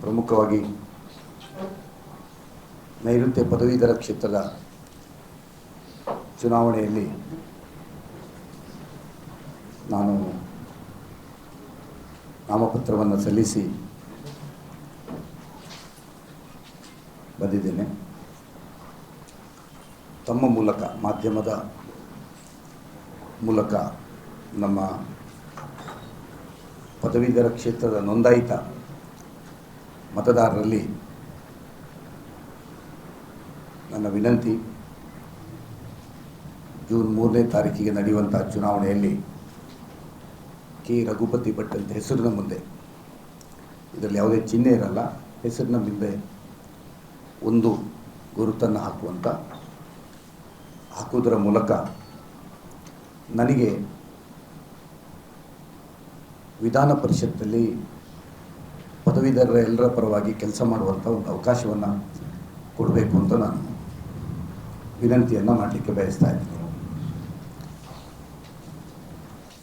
ಪ್ರಮುಖವಾಗಿ ನೈಋತ್ಯ ಪದವೀಧರ ಕ್ಷೇತ್ರದ ಚುನಾವಣೆಯಲ್ಲಿ ನಾನು ನಾಮಪತ್ರವನ್ನು ಸಲ್ಲಿಸಿ ಬಂದಿದ್ದೇನೆ. ತಮ್ಮ ಮೂಲಕ, ಮಾಧ್ಯಮದ ಮೂಲಕ ನಮ್ಮ ಪದವೀಧರ ಕ್ಷೇತ್ರದ ನೋಂದಾಯಿತ ಮತದಾರರಲ್ಲಿ ನನ್ನ ವಿನಂತಿ, ಜೂನ್ ಮೂರನೇ ತಾರೀಕಿಗೆ ನಡೆಯುವಂಥ ಚುನಾವಣೆಯಲ್ಲಿ ಕೆ. ರಘುಪತಿ ಭಟ್ ಅಂತ ಹೆಸರಿನ ಮುಂದೆ, ಇದರಲ್ಲಿ ಯಾವುದೇ ಚಿಹ್ನೆ ಇರಲ್ಲ, ಹೆಸರಿನ ಮುಂದೆ ಒಂದು ಗುರುತನ್ನು ಹಾಕುವಂಥ ಹಾಕುವುದರ ಮೂಲಕ ನನಗೆ ವಿಧಾನ ಪರಿಷತ್ತಲ್ಲಿ ಪದವೀಧರರ ಎಲ್ಲರ ಪರವಾಗಿ ಕೆಲಸ ಮಾಡುವಂಥ ಒಂದು ಅವಕಾಶವನ್ನು ಕೊಡಬೇಕು ಅಂತ ನಾನು ವಿನಂತಿಯನ್ನು ಮಾಡಲಿಕ್ಕೆ ಬಯಸ್ತಾ ಇದ್ದೀನಿ.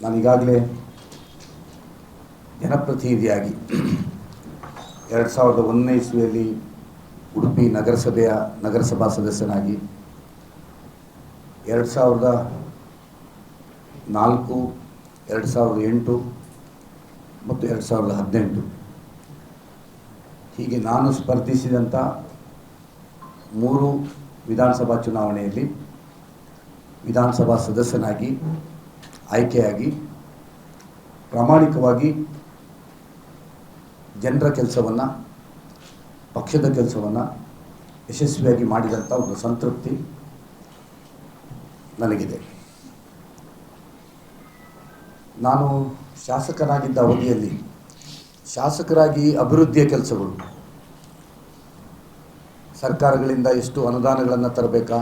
ನಾನೀಗಾಗಲೇ ಜನಪ್ರತಿನಿಧಿಯಾಗಿ ಎರಡು ಸಾವಿರದ ಒಂದನೇ ಇಸ್ವಿಯಲ್ಲಿ ಉಡುಪಿ ನಗರಸಭೆಯ ನಗರಸಭಾ ಸದಸ್ಯನಾಗಿ ಎರಡು ಸಾವಿರದ ನಾಲ್ಕು, ಎರಡು ಸಾವಿರದ ಎಂಟು ಮತ್ತು ಎರಡು ಸಾವಿರದ ಹದಿನೆಂಟು. ಹೀಗೆ ನಾನು ಸ್ಪರ್ಧಿಸಿದಂಥ ಮೂರು ವಿಧಾನಸಭಾ ಚುನಾವಣೆಯಲ್ಲಿ ವಿಧಾನಸಭಾ ಸದಸ್ಯನಾಗಿ, ಆಯ್ಕೆಯಾಗಿ, ಪ್ರಾಮಾಣಿಕವಾಗಿ ಜನರ ಕೆಲಸವನ್ನು, ಪಕ್ಷದ ಕೆಲಸವನ್ನು ಯಶಸ್ವಿಯಾಗಿ ಮಾಡಿದಂಥ ಒಂದು ಸಂತೃಪ್ತಿ ನನಗಿದೆ. ನಾನು ಶಾಸಕನಾಗಿದ್ದ ಅವಧಿಯಲ್ಲಿ ಶಾಸಕರಾಗಿ ಅಭಿವೃದ್ಧಿಯ ಕೆಲಸಗಳು, ಸರ್ಕಾರಗಳಿಂದ ಎಷ್ಟು ಅನುದಾನಗಳನ್ನು ತರಬೇಕಾ,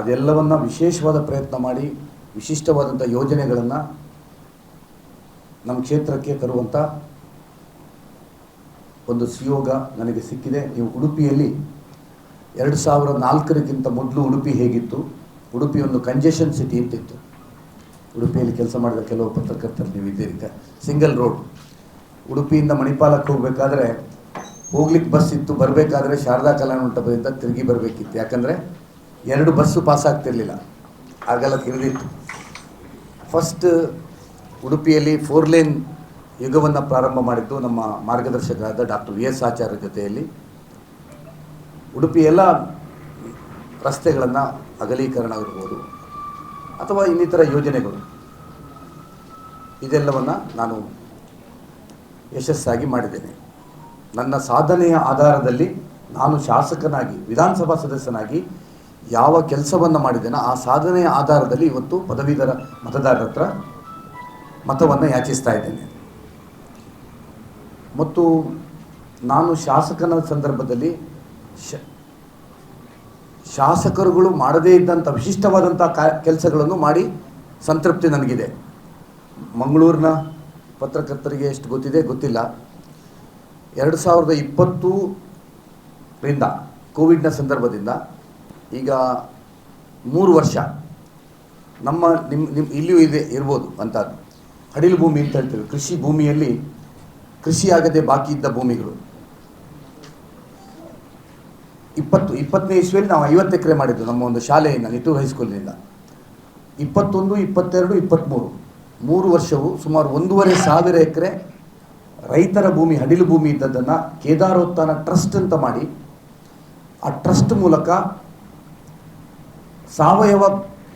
ಅದೆಲ್ಲವನ್ನು ವಿಶೇಷವಾದ ಪ್ರಯತ್ನ ಮಾಡಿ ವಿಶಿಷ್ಟವಾದಂಥ ಯೋಜನೆಗಳನ್ನು ನಮ್ಮ ಕ್ಷೇತ್ರಕ್ಕೆ ತರುವಂಥ ಒಂದು ಸುಯೋಗ ನನಗೆ ಸಿಕ್ಕಿದೆ. ನೀವು ಉಡುಪಿಯಲ್ಲಿ ಎರಡು ಸಾವಿರದ ನಾಲ್ಕರಿಗಿಂತ ಮೊದಲು ಉಡುಪಿ ಹೇಗಿತ್ತು? ಉಡುಪಿ ಒಂದು ಕಂಜೆಷನ್ ಸಿಟಿ ಅಂತಿತ್ತು ಉಡುಪಿಯಲ್ಲಿ ಕೆಲಸ ಮಾಡಿದ ಕೆಲವು ಪತ್ರಕರ್ತರು ನೀವು ಇದ್ದೀರಿ ಸಿಂಗಲ್ ರೋಡ್ ಉಡುಪಿಯಿಂದ ಮಣಿಪಾಲಕ್ಕೆ ಹೋಗಬೇಕಾದ್ರೆ ಹೋಗ್ಲಿಕ್ಕೆ ಬಸ್ ಇತ್ತು, ಬರಬೇಕಾದ್ರೆ ಶಾರದಾ ಕಲ್ಯಾಣ ಮಂಟಪದಿಂದ ತಿರುಗಿ ಬರಬೇಕಿತ್ತು. ಯಾಕಂದರೆ ಎರಡು ಬಸ್ಸು ಪಾಸ್ ಆಗ್ತಿರಲಿಲ್ಲ. ಆಗಲ್ಲ ತಿರುಗಿತ್ತು ಫಸ್ಟ್ ಉಡುಪಿಯಲ್ಲಿ ಫೋರ್ ಲೇನ್ ಯುಗವನ್ನು ಪ್ರಾರಂಭ ಮಾಡಿದ್ದು ನಮ್ಮ ಮಾರ್ಗದರ್ಶಕರಾದ ಡಾಕ್ಟರ್ ವಿ ಎಸ್ ಆಚಾರ್ಯ ಜೊತೆಯಲ್ಲಿ. ಉಡುಪಿ ಎಲ್ಲ ರಸ್ತೆಗಳನ್ನು ಅಗಲೀಕರಣ ಇರ್ಬೋದು ಅಥವಾ ಇನ್ನಿತರ ಯೋಜನೆಗಳು. ಇದೆಲ್ಲವನ್ನು ನಾನು ಯಶಸ್ಸಾಗಿ ಮಾಡಿದ್ದೇನೆ. ನನ್ನ ಸಾಧನೆಯ ಆಧಾರದಲ್ಲಿ ನಾನು ಶಾಸಕನಾಗಿ, ವಿಧಾನಸಭಾ ಸದಸ್ಯನಾಗಿ ಯಾವ ಕೆಲಸವನ್ನು ಮಾಡಿದ್ದೇನೋ ಆ ಸಾಧನೆಯ ಆಧಾರದಲ್ಲಿ ಇವತ್ತು ಪದವೀಧರ ಮತದಾರರ ಹತ್ರ ಮತವನ್ನು ಯಾಚಿಸ್ತಾ ಇದ್ದೇನೆ. ಮತ್ತು ನಾನು ಶಾಸಕನ ಸಂದರ್ಭದಲ್ಲಿ ಶ ಶಾಸಕರುಗಳು ಮಾಡದೇ ಇದ್ದಂಥ ವಿಶಿಷ್ಟವಾದಂಥ ಕೆಲಸಗಳನ್ನು ಮಾಡಿ ಸಂತೃಪ್ತಿ ನನಗಿದೆ. ಮಂಗಳೂರಿನ ಪತ್ರಕರ್ತರಿಗೆ ಎಷ್ಟು ಗೊತ್ತಿದೆ? ಗೊತ್ತಿಲ್ಲ. ಎರಡು ಸಾವಿರದ ಇಪ್ಪತ್ತರಿಂದ ಕೋವಿಡ್ನ ಸಂದರ್ಭದಿಂದ ಈಗ ಮೂರು ವರ್ಷ ನಮ್ಮ ನಿಮ್ಮ ನಿಮ್ಮ ಇಲ್ಲಿಯೂ ಇದೆ, ಇರ್ಬೋದು ಅಂತ ಹಡಿಲು ಭೂಮಿ ಅಂತ ಹೇಳ್ತೇವೆ. ಕೃಷಿ ಭೂಮಿಯಲ್ಲಿ ಕೃಷಿ ಆಗದೆ ಬಾಕಿ ಇದ್ದ ಭೂಮಿಗಳು. ಇಪ್ಪತ್ತು, ಇಪ್ಪತ್ತನೇ ಇಸ್ವಿಯಲ್ಲಿ ನಾವು ಐವತ್ತು ಎಕರೆ ಮಾಡಿದ್ದು ನಮ್ಮ ಒಂದು ಶಾಲೆಯಿಂದ ನಿಟ್ಟು ಹೈಸ್ಕೂಲಿನಿಂದ ಇಪ್ಪತ್ತೊಂದು, ಇಪ್ಪತ್ತೆರಡು ಇಪ್ಪತ್ತ್ಮೂರು ಮೂರು ವರ್ಷವು ಸುಮಾರು ಒಂದೂವರೆ ಸಾವಿರ ಎಕರೆ ರೈತರ ಭೂಮಿ ಹಡಿಲು ಭೂಮಿ ಇದ್ದದ್ದನ್ನು ಕೇದಾರೋತ್ಥಾನ ಟ್ರಸ್ಟ್ ಅಂತ ಮಾಡಿ, ಆ ಟ್ರಸ್ಟ್ ಮೂಲಕ ಸಾವಯವ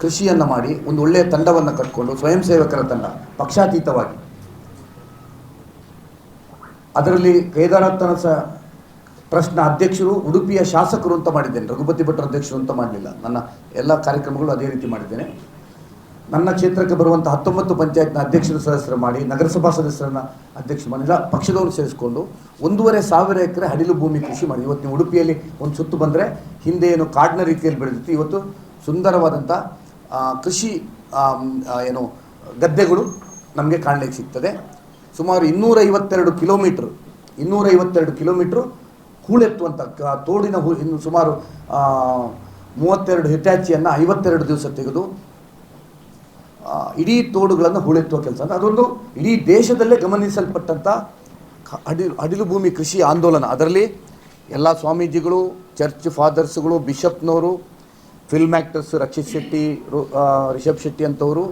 ಕೃಷಿಯನ್ನು ಮಾಡಿ ಒಂದು ಒಳ್ಳೆಯ ತಂಡವನ್ನು ಕಟ್ಕೊಂಡು, ಸ್ವಯಂ ಸೇವಕರ ತಂಡ, ಪಕ್ಷಾತೀತವಾಗಿ. ಅದರಲ್ಲಿ ಕೇದಾರೋತ್ತನ ಸ ಟ್ರಸ್ಟ್ನ ಅಧ್ಯಕ್ಷರು, ಉಡುಪಿಯ ಶಾಸಕರು ಅಂತ ಮಾಡಿದ್ದೇನೆ. ರಘುಪತಿ ಭಟ್ರ ಅಧ್ಯಕ್ಷರು ಅಂತ ಮಾಡಲಿಲ್ಲ. ನನ್ನ ಎಲ್ಲ ಕಾರ್ಯಕ್ರಮಗಳು ಅದೇ ರೀತಿ ಮಾಡಿದ್ದೇನೆ. ನನ್ನ ಕ್ಷೇತ್ರಕ್ಕೆ ಬರುವಂಥ ಹತ್ತೊಂಬತ್ತು ಪಂಚಾಯತ್ನ ಅಧ್ಯಕ್ಷರ ಸದಸ್ಯರು ಮಾಡಿ, ನಗರಸಭಾ ಸದಸ್ಯರನ್ನ ಅಧ್ಯಕ್ಷ ಮಾಡಿಲ್ಲ ಪಕ್ಷದವರು ಸೇರಿಸ್ಕೊಂಡು ಒಂದೂವರೆ ಸಾವಿರ ಎಕರೆ ಹಡಿಲು ಭೂಮಿ ಕೃಷಿ ಮಾಡಿ. ಇವತ್ತು ನೀವು ಉಡುಪಿಯಲ್ಲಿ ಒಂದು ಸುತ್ತು ಬಂದರೆ ಹಿಂದೆ ಏನು ಕಾಡಿನ ರೀತಿಯಲ್ಲಿ ಬೆಳೆದಿತ್ತು. ಇವತ್ತು ಸುಂದರವಾದಂಥ ಕೃಷಿ ಏನು ಗದ್ದೆಗಳು ನಮಗೆ ಕಾಣಲಿಕ್ಕೆ ಸಿಗ್ತದೆ. ಸುಮಾರು ಇನ್ನೂರೈವತ್ತೆರಡು ಕಿಲೋಮೀಟ್ರ್, ಇನ್ನೂರೈವತ್ತೆರಡು ಕಿಲೋಮೀಟ್ರು ಹೂಳೆತ್ತುವಂಥ ತೋಡಿನ ಹೂ ಇನ್ನು ಸುಮಾರು ಮೂವತ್ತೆರಡು ಹಿಟ್ಯಾಚಿಯನ್ನು ಐವತ್ತೆರಡು ದಿವಸ ತೆಗೆದು ಇಡೀ ತೋಡುಗಳನ್ನು ಹೂಳೆತ್ತುವ ಕೆಲಸ. ಅಂದರೆ ಅದೊಂದು ಇಡೀ ದೇಶದಲ್ಲೇ ಗಮನಿಸಲ್ಪಟ್ಟಂಥ ಅಡಿಲು ಅಡಿಲು ಭೂಮಿ ಕೃಷಿ ಆಂದೋಲನ. ಅದರಲ್ಲಿ ಎಲ್ಲ ಸ್ವಾಮೀಜಿಗಳು, ಚರ್ಚ್ ಫಾದರ್ಸ್ಗಳು, ಬಿಷಪ್ನವರು, ಫಿಲ್ಮ್ ಆ್ಯಕ್ಟರ್ಸ್ ರಕ್ಷಿತ್ ಶೆಟ್ಟಿ ರಿಷಬ್ ಶೆಟ್ಟಿ ಅಂಥವರು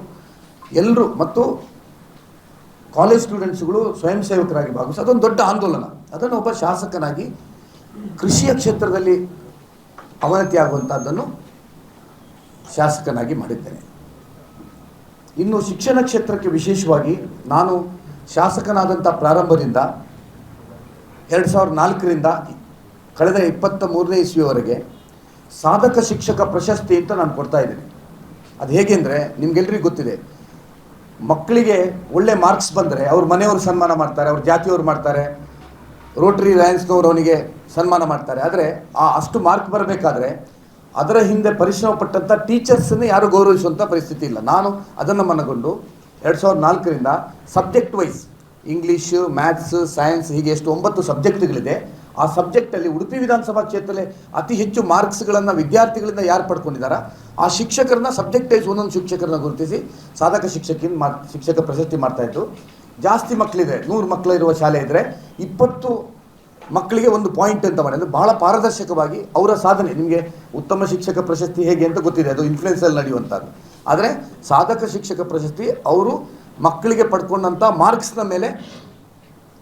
ಎಲ್ಲರೂ ಮತ್ತು ಕಾಲೇಜ್ ಸ್ಟೂಡೆಂಟ್ಸ್ಗಳು ಸ್ವಯಂ ಸೇವಕರಾಗಿ ಭಾಗವಹಿಸಿ. ಅದೊಂದು ದೊಡ್ಡ ಆಂದೋಲನ. ಅದನ್ನು ಒಬ್ಬ ಶಾಸಕನಾಗಿ ಕೃಷಿಯ ಕ್ಷೇತ್ರದಲ್ಲಿ ಅವನತಿ ಆಗುವಂಥದ್ದನ್ನು ಶಾಸಕನಾಗಿ ಮಾಡಿದ್ದೇನೆ. ಇನ್ನು ಶಿಕ್ಷಣ ಕ್ಷೇತ್ರಕ್ಕೆ ವಿಶೇಷವಾಗಿ ನಾನು ಶಾಸಕನಾದಂಥ ಪ್ರಾರಂಭದಿಂದ ಎರಡು ಸಾವಿರದ ನಾಲ್ಕರಿಂದ ಕಳೆದ ಇಪ್ಪತ್ತ ಮೂರನೇ ಇಸ್ವಿಯವರೆಗೆ ಸಾಧಕ ಶಿಕ್ಷಕ ಪ್ರಶಸ್ತಿ ಅಂತ ನಾನು ಕೊಡ್ತಾ ಇದ್ದೀನಿ. ಅದು ಹೇಗೆಂದರೆ ನಿಮ್ಗೆಲ್ರಿಗೂ ಗೊತ್ತಿದೆ. ಮಕ್ಕಳಿಗೆ ಒಳ್ಳೆ ಮಾರ್ಕ್ಸ್ ಬಂದರೆ ಅವ್ರ ಮನೆಯವರು ಸನ್ಮಾನ ಮಾಡ್ತಾರೆ, ಅವ್ರ ಜಾತಿಯವರು ಮಾಡ್ತಾರೆ. ರೋಟರಿ ಲಯನ್ಸ್ನವರು ಅವನಿಗೆ ಸನ್ಮಾನ ಮಾಡ್ತಾರೆ. ಆದರೆ ಆ ಅಷ್ಟು ಮಾರ್ಕ್ ಬರಬೇಕಾದ್ರೆ ಅದರ ಹಿಂದೆ ಪರಿಶ್ರಮ ಪಟ್ಟಂಥ ಟೀಚರ್ಸನ್ನು ಯಾರು ಗೌರವಿಸುವಂಥ ಪರಿಸ್ಥಿತಿ ಇಲ್ಲ. ನಾನು ಅದನ್ನು ಮನಗೊಂಡು ಎರಡು ಸಾವಿರದ ನಾಲ್ಕರಿಂದ subject wise English maths science ಹೀಗೆ ಎಷ್ಟು ಒಂಬತ್ತು ಸಬ್ಜೆಕ್ಟ್ಗಳಿದೆ ಆ ಸಬ್ಜೆಕ್ಟಲ್ಲಿ ಉಡುಪಿ ವಿಧಾನಸಭಾ ಕ್ಷೇತ್ರದಲ್ಲಿ ಅತಿ ಹೆಚ್ಚು ಮಾರ್ಕ್ಸ್ಗಳನ್ನು ವಿದ್ಯಾರ್ಥಿಗಳಿಂದ ಯಾರು ಪಡ್ಕೊಂಡಿದ್ದಾರೆ ಆ ಶಿಕ್ಷಕರನ್ನ ಸಬ್ಜೆಕ್ಟ್ ವೈಸ್ ಒಂದೊಂದು ಶಿಕ್ಷಕರನ್ನ ಗುರುತಿಸಿ ಸಾಧಕ ಶಿಕ್ಷಕಿನ ಮಾ ಶಿಕ್ಷಕ ಪ್ರಶಸ್ತಿ ಮಾಡ್ತಾಯಿತ್ತು ಜಾಸ್ತಿ ಮಕ್ಕಳಿದೆ ನೂರು ಮಕ್ಕಳಿರುವ ಶಾಲೆ ಇದ್ದರೆ ಇಪ್ಪತ್ತು ಮಕ್ಕಳಿಗೆ ಒಂದು ಪಾಯಿಂಟ್ ಅಂತ ಮಾಡಿ, ಅಂದರೆ ಬಹಳ ಪಾರದರ್ಶಕವಾಗಿ ಅವರ ಸಾಧನೆ. ನಿಮಗೆ ಉತ್ತಮ ಶಿಕ್ಷಕ ಪ್ರಶಸ್ತಿ ಹೇಗೆ ಅಂತ ಗೊತ್ತಿದೆ, ಅದು ಇನ್ಫ್ಲುಯೆನ್ಸಲ್ಲಿ ನಡೆಯುವಂಥದ್ದು. ಆದರೆ ಸಾಧಕ ಶಿಕ್ಷಕ ಪ್ರಶಸ್ತಿ ಅವರು ಮಕ್ಕಳಿಗೆ ಪಡ್ಕೊಂಡಂಥ ಮಾರ್ಕ್ಸ್ನ ಮೇಲೆ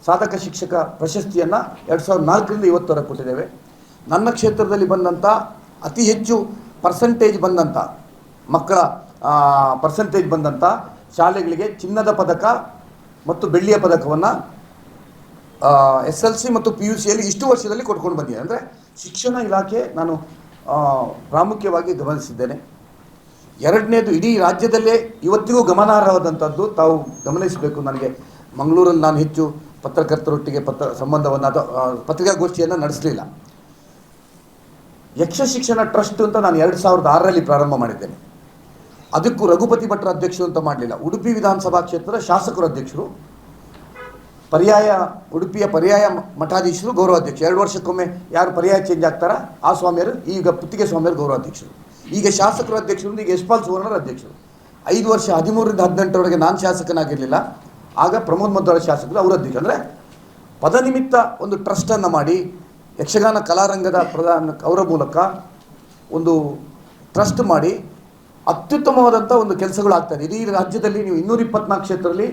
ಸಾಧಕ ಶಿಕ್ಷಕ ಪ್ರಶಸ್ತಿಯನ್ನು ಎರಡು ಸಾವಿರದ ನಾಲ್ಕರಿಂದ ಇವತ್ತುವರೆಗೆ ಕೊಟ್ಟಿದ್ದೇವೆ. ನನ್ನ ಕ್ಷೇತ್ರದಲ್ಲಿ ಬಂದಂಥ ಅತಿ ಹೆಚ್ಚು ಪರ್ಸೆಂಟೇಜ್ ಬಂದಂಥ ಮಕ್ಕಳ ಪರ್ಸೆಂಟೇಜ್ ಬಂದಂಥ ಶಾಲೆಗಳಿಗೆ ಚಿನ್ನದ ಪದಕ ಮತ್ತು ಬೆಳ್ಳಿಯ ಪದಕವನ್ನು ಎಸ್ ಎಲ್ ಸಿ ಮತ್ತು ಪಿ ಯು ಸಿಯಲ್ಲಿ ಇಷ್ಟು ವರ್ಷದಲ್ಲಿ ಕೊಟ್ಕೊಂಡು ಬಂದಿದೆ. ಅಂದರೆ ಶಿಕ್ಷಣ ಇಲಾಖೆ ನಾನು ಪ್ರಾಮುಖ್ಯವಾಗಿ ಗಮನಿಸಿದ್ದೇನೆ. ಎರಡನೇದು ಇಡೀ ರಾಜ್ಯದಲ್ಲೇ ಇವತ್ತಿಗೂ ಗಮನಾರ್ಹವಾದಂಥದ್ದು ತಾವು ಗಮನಿಸಬೇಕು. ನನಗೆ ಮಂಗಳೂರಲ್ಲಿ ನಾನು ಹೆಚ್ಚು ಪತ್ರಕರ್ತರೊಟ್ಟಿಗೆ ಪತ್ರ ಸಂಬಂಧವನ್ನು ಅಥವಾ ಪತ್ರಿಕಾಗೋಷ್ಠಿಯನ್ನು ನಡೆಸಲಿಲ್ಲ. ಯಕ್ಷ ಶಿಕ್ಷಣ ಟ್ರಸ್ಟ್ ಅಂತ ನಾನು ಎರಡು ಸಾವಿರದ ಆರರಲ್ಲಿ ಪ್ರಾರಂಭ ಮಾಡಿದ್ದೇನೆ. ಅದಕ್ಕೂ ರಘುಪತಿ ಭಟ್ರ ಅಧ್ಯಕ್ಷರು ಅಂತ ಮಾಡಲಿಲ್ಲ. ಉಡುಪಿ ವಿಧಾನಸಭಾ ಕ್ಷೇತ್ರದ ಶಾಸಕರು ಅಧ್ಯಕ್ಷರು. ಪರ್ಯಾಯ, ಉಡುಪಿಯ ಪರ್ಯಾಯ ಮಠಾಧೀಶರು ಗೌರವಾಧ್ಯಕ್ಷರು. ಎರಡು ವರ್ಷಕ್ಕೊಮ್ಮೆ ಯಾರು ಪರ್ಯಾಯ ಚೇಂಜ್ ಆಗ್ತಾರ? ಆ ಸ್ವಾಮಿಯರು ಈಗ ಪುತ್ತಿಗೆ ಸ್ವಾಮಿಯರು ಗೌರವಾಧ್ಯಕ್ಷರು. ಈಗ ಶಾಸಕರು ಅಧ್ಯಕ್ಷರು, ಈಗ ಯಶ್ಪಾಲ್ ಸುವರ್ಣರ ಅಧ್ಯಕ್ಷರು. ಐದು ವರ್ಷ ಹದಿಮೂರರಿಂದ ಹದಿನೆಂಟರವರೆಗೆ ನಾನು ಶಾಸಕನಾಗಿರಲಿಲ್ಲ. ಆಗ ಪ್ರಮೋದ್ ಮಧ್ವರ ಶಾಸಕರು ಅವರ ಅಧ್ಯಕ್ಷ ಅಂದರೆ ಪದನಿಮಿತ್ತ ಒಂದು ಟ್ರಸ್ಟನ್ನು ಮಾಡಿ ಯಕ್ಷಗಾನ ಕಲಾರಂಗದ ಪ್ರಧಾನ, ಅವರ ಮೂಲಕ ಒಂದು ಟ್ರಸ್ಟ್ ಮಾಡಿ ಅತ್ಯುತ್ತಮವಾದಂಥ ಒಂದು ಕೆಲಸಗಳು ಆಗ್ತಾರೆ ಇಡೀ ರಾಜ್ಯದಲ್ಲಿ ನೀವು ಇನ್ನೂರ ಇಪ್ಪತ್ನಾಲ್ಕು ಕ್ಷೇತ್ರದಲ್ಲಿ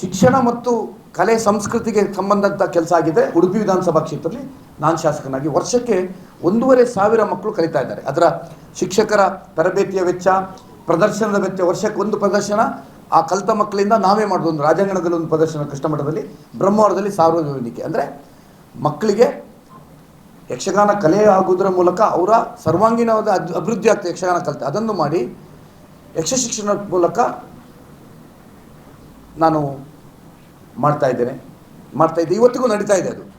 ಶಿಕ್ಷಣ ಮತ್ತು ಕಲೆ ಸಂಸ್ಕೃತಿಗೆ ಸಂಬಂಧದ ಕೆಲಸ ಆಗಿದೆ. ಉಡುಪಿ ವಿಧಾನಸಭಾ ಕ್ಷೇತ್ರದಲ್ಲಿ ನಾನು ಶಾಸಕನಾಗಿ ವರ್ಷಕ್ಕೆ ಒಂದೂವರೆ ಸಾವಿರ ಮಕ್ಕಳು ಕಲಿತಾ ಇದ್ದಾರೆ. ಅದರ ಶಿಕ್ಷಕರ ತರಬೇತಿಯ ವೆಚ್ಚ, ಪ್ರದರ್ಶನದ ವೆಚ್ಚ, ವರ್ಷಕ್ಕೆ ಒಂದು ಪ್ರದರ್ಶನ, ಆ ಕಲಿತ ಮಕ್ಕಳಿಂದ ನಾವೇ ಮಾಡೋದು. ಒಂದು ರಾಜಾಂಗಣದಲ್ಲಿ ಒಂದು ಪ್ರದರ್ಶನ ಕೃಷ್ಣಮಠದಲ್ಲಿ, ಬ್ರಹ್ಮವರದಲ್ಲಿ ಸಾವಿರದ ವೇದಿಕೆ ಅಂದರೆ ಮಕ್ಕಳಿಗೆ ಯಕ್ಷಗಾನ ಕಲೆ ಆಗುವುದರ ಮೂಲಕ ಅವರ ಸರ್ವಾಂಗೀಣವಾದ ಅಭಿವೃದ್ಧಿ ಆಗ್ತದೆ ಯಕ್ಷಗಾನ ಕಲಿತೆ. ಅದನ್ನು ಮಾಡಿ ಯಕ್ಷ ಶಿಕ್ಷಣದ ಮೂಲಕ ನಾನು ಮಾಡ್ತಾ ಇದ್ದೇನೆ. ಮಾಡ್ತಾ ಇದ್ದೆ. ಇವತ್ತಿಗೂ ನಡೀತಾ ಇದೆ ಅದು.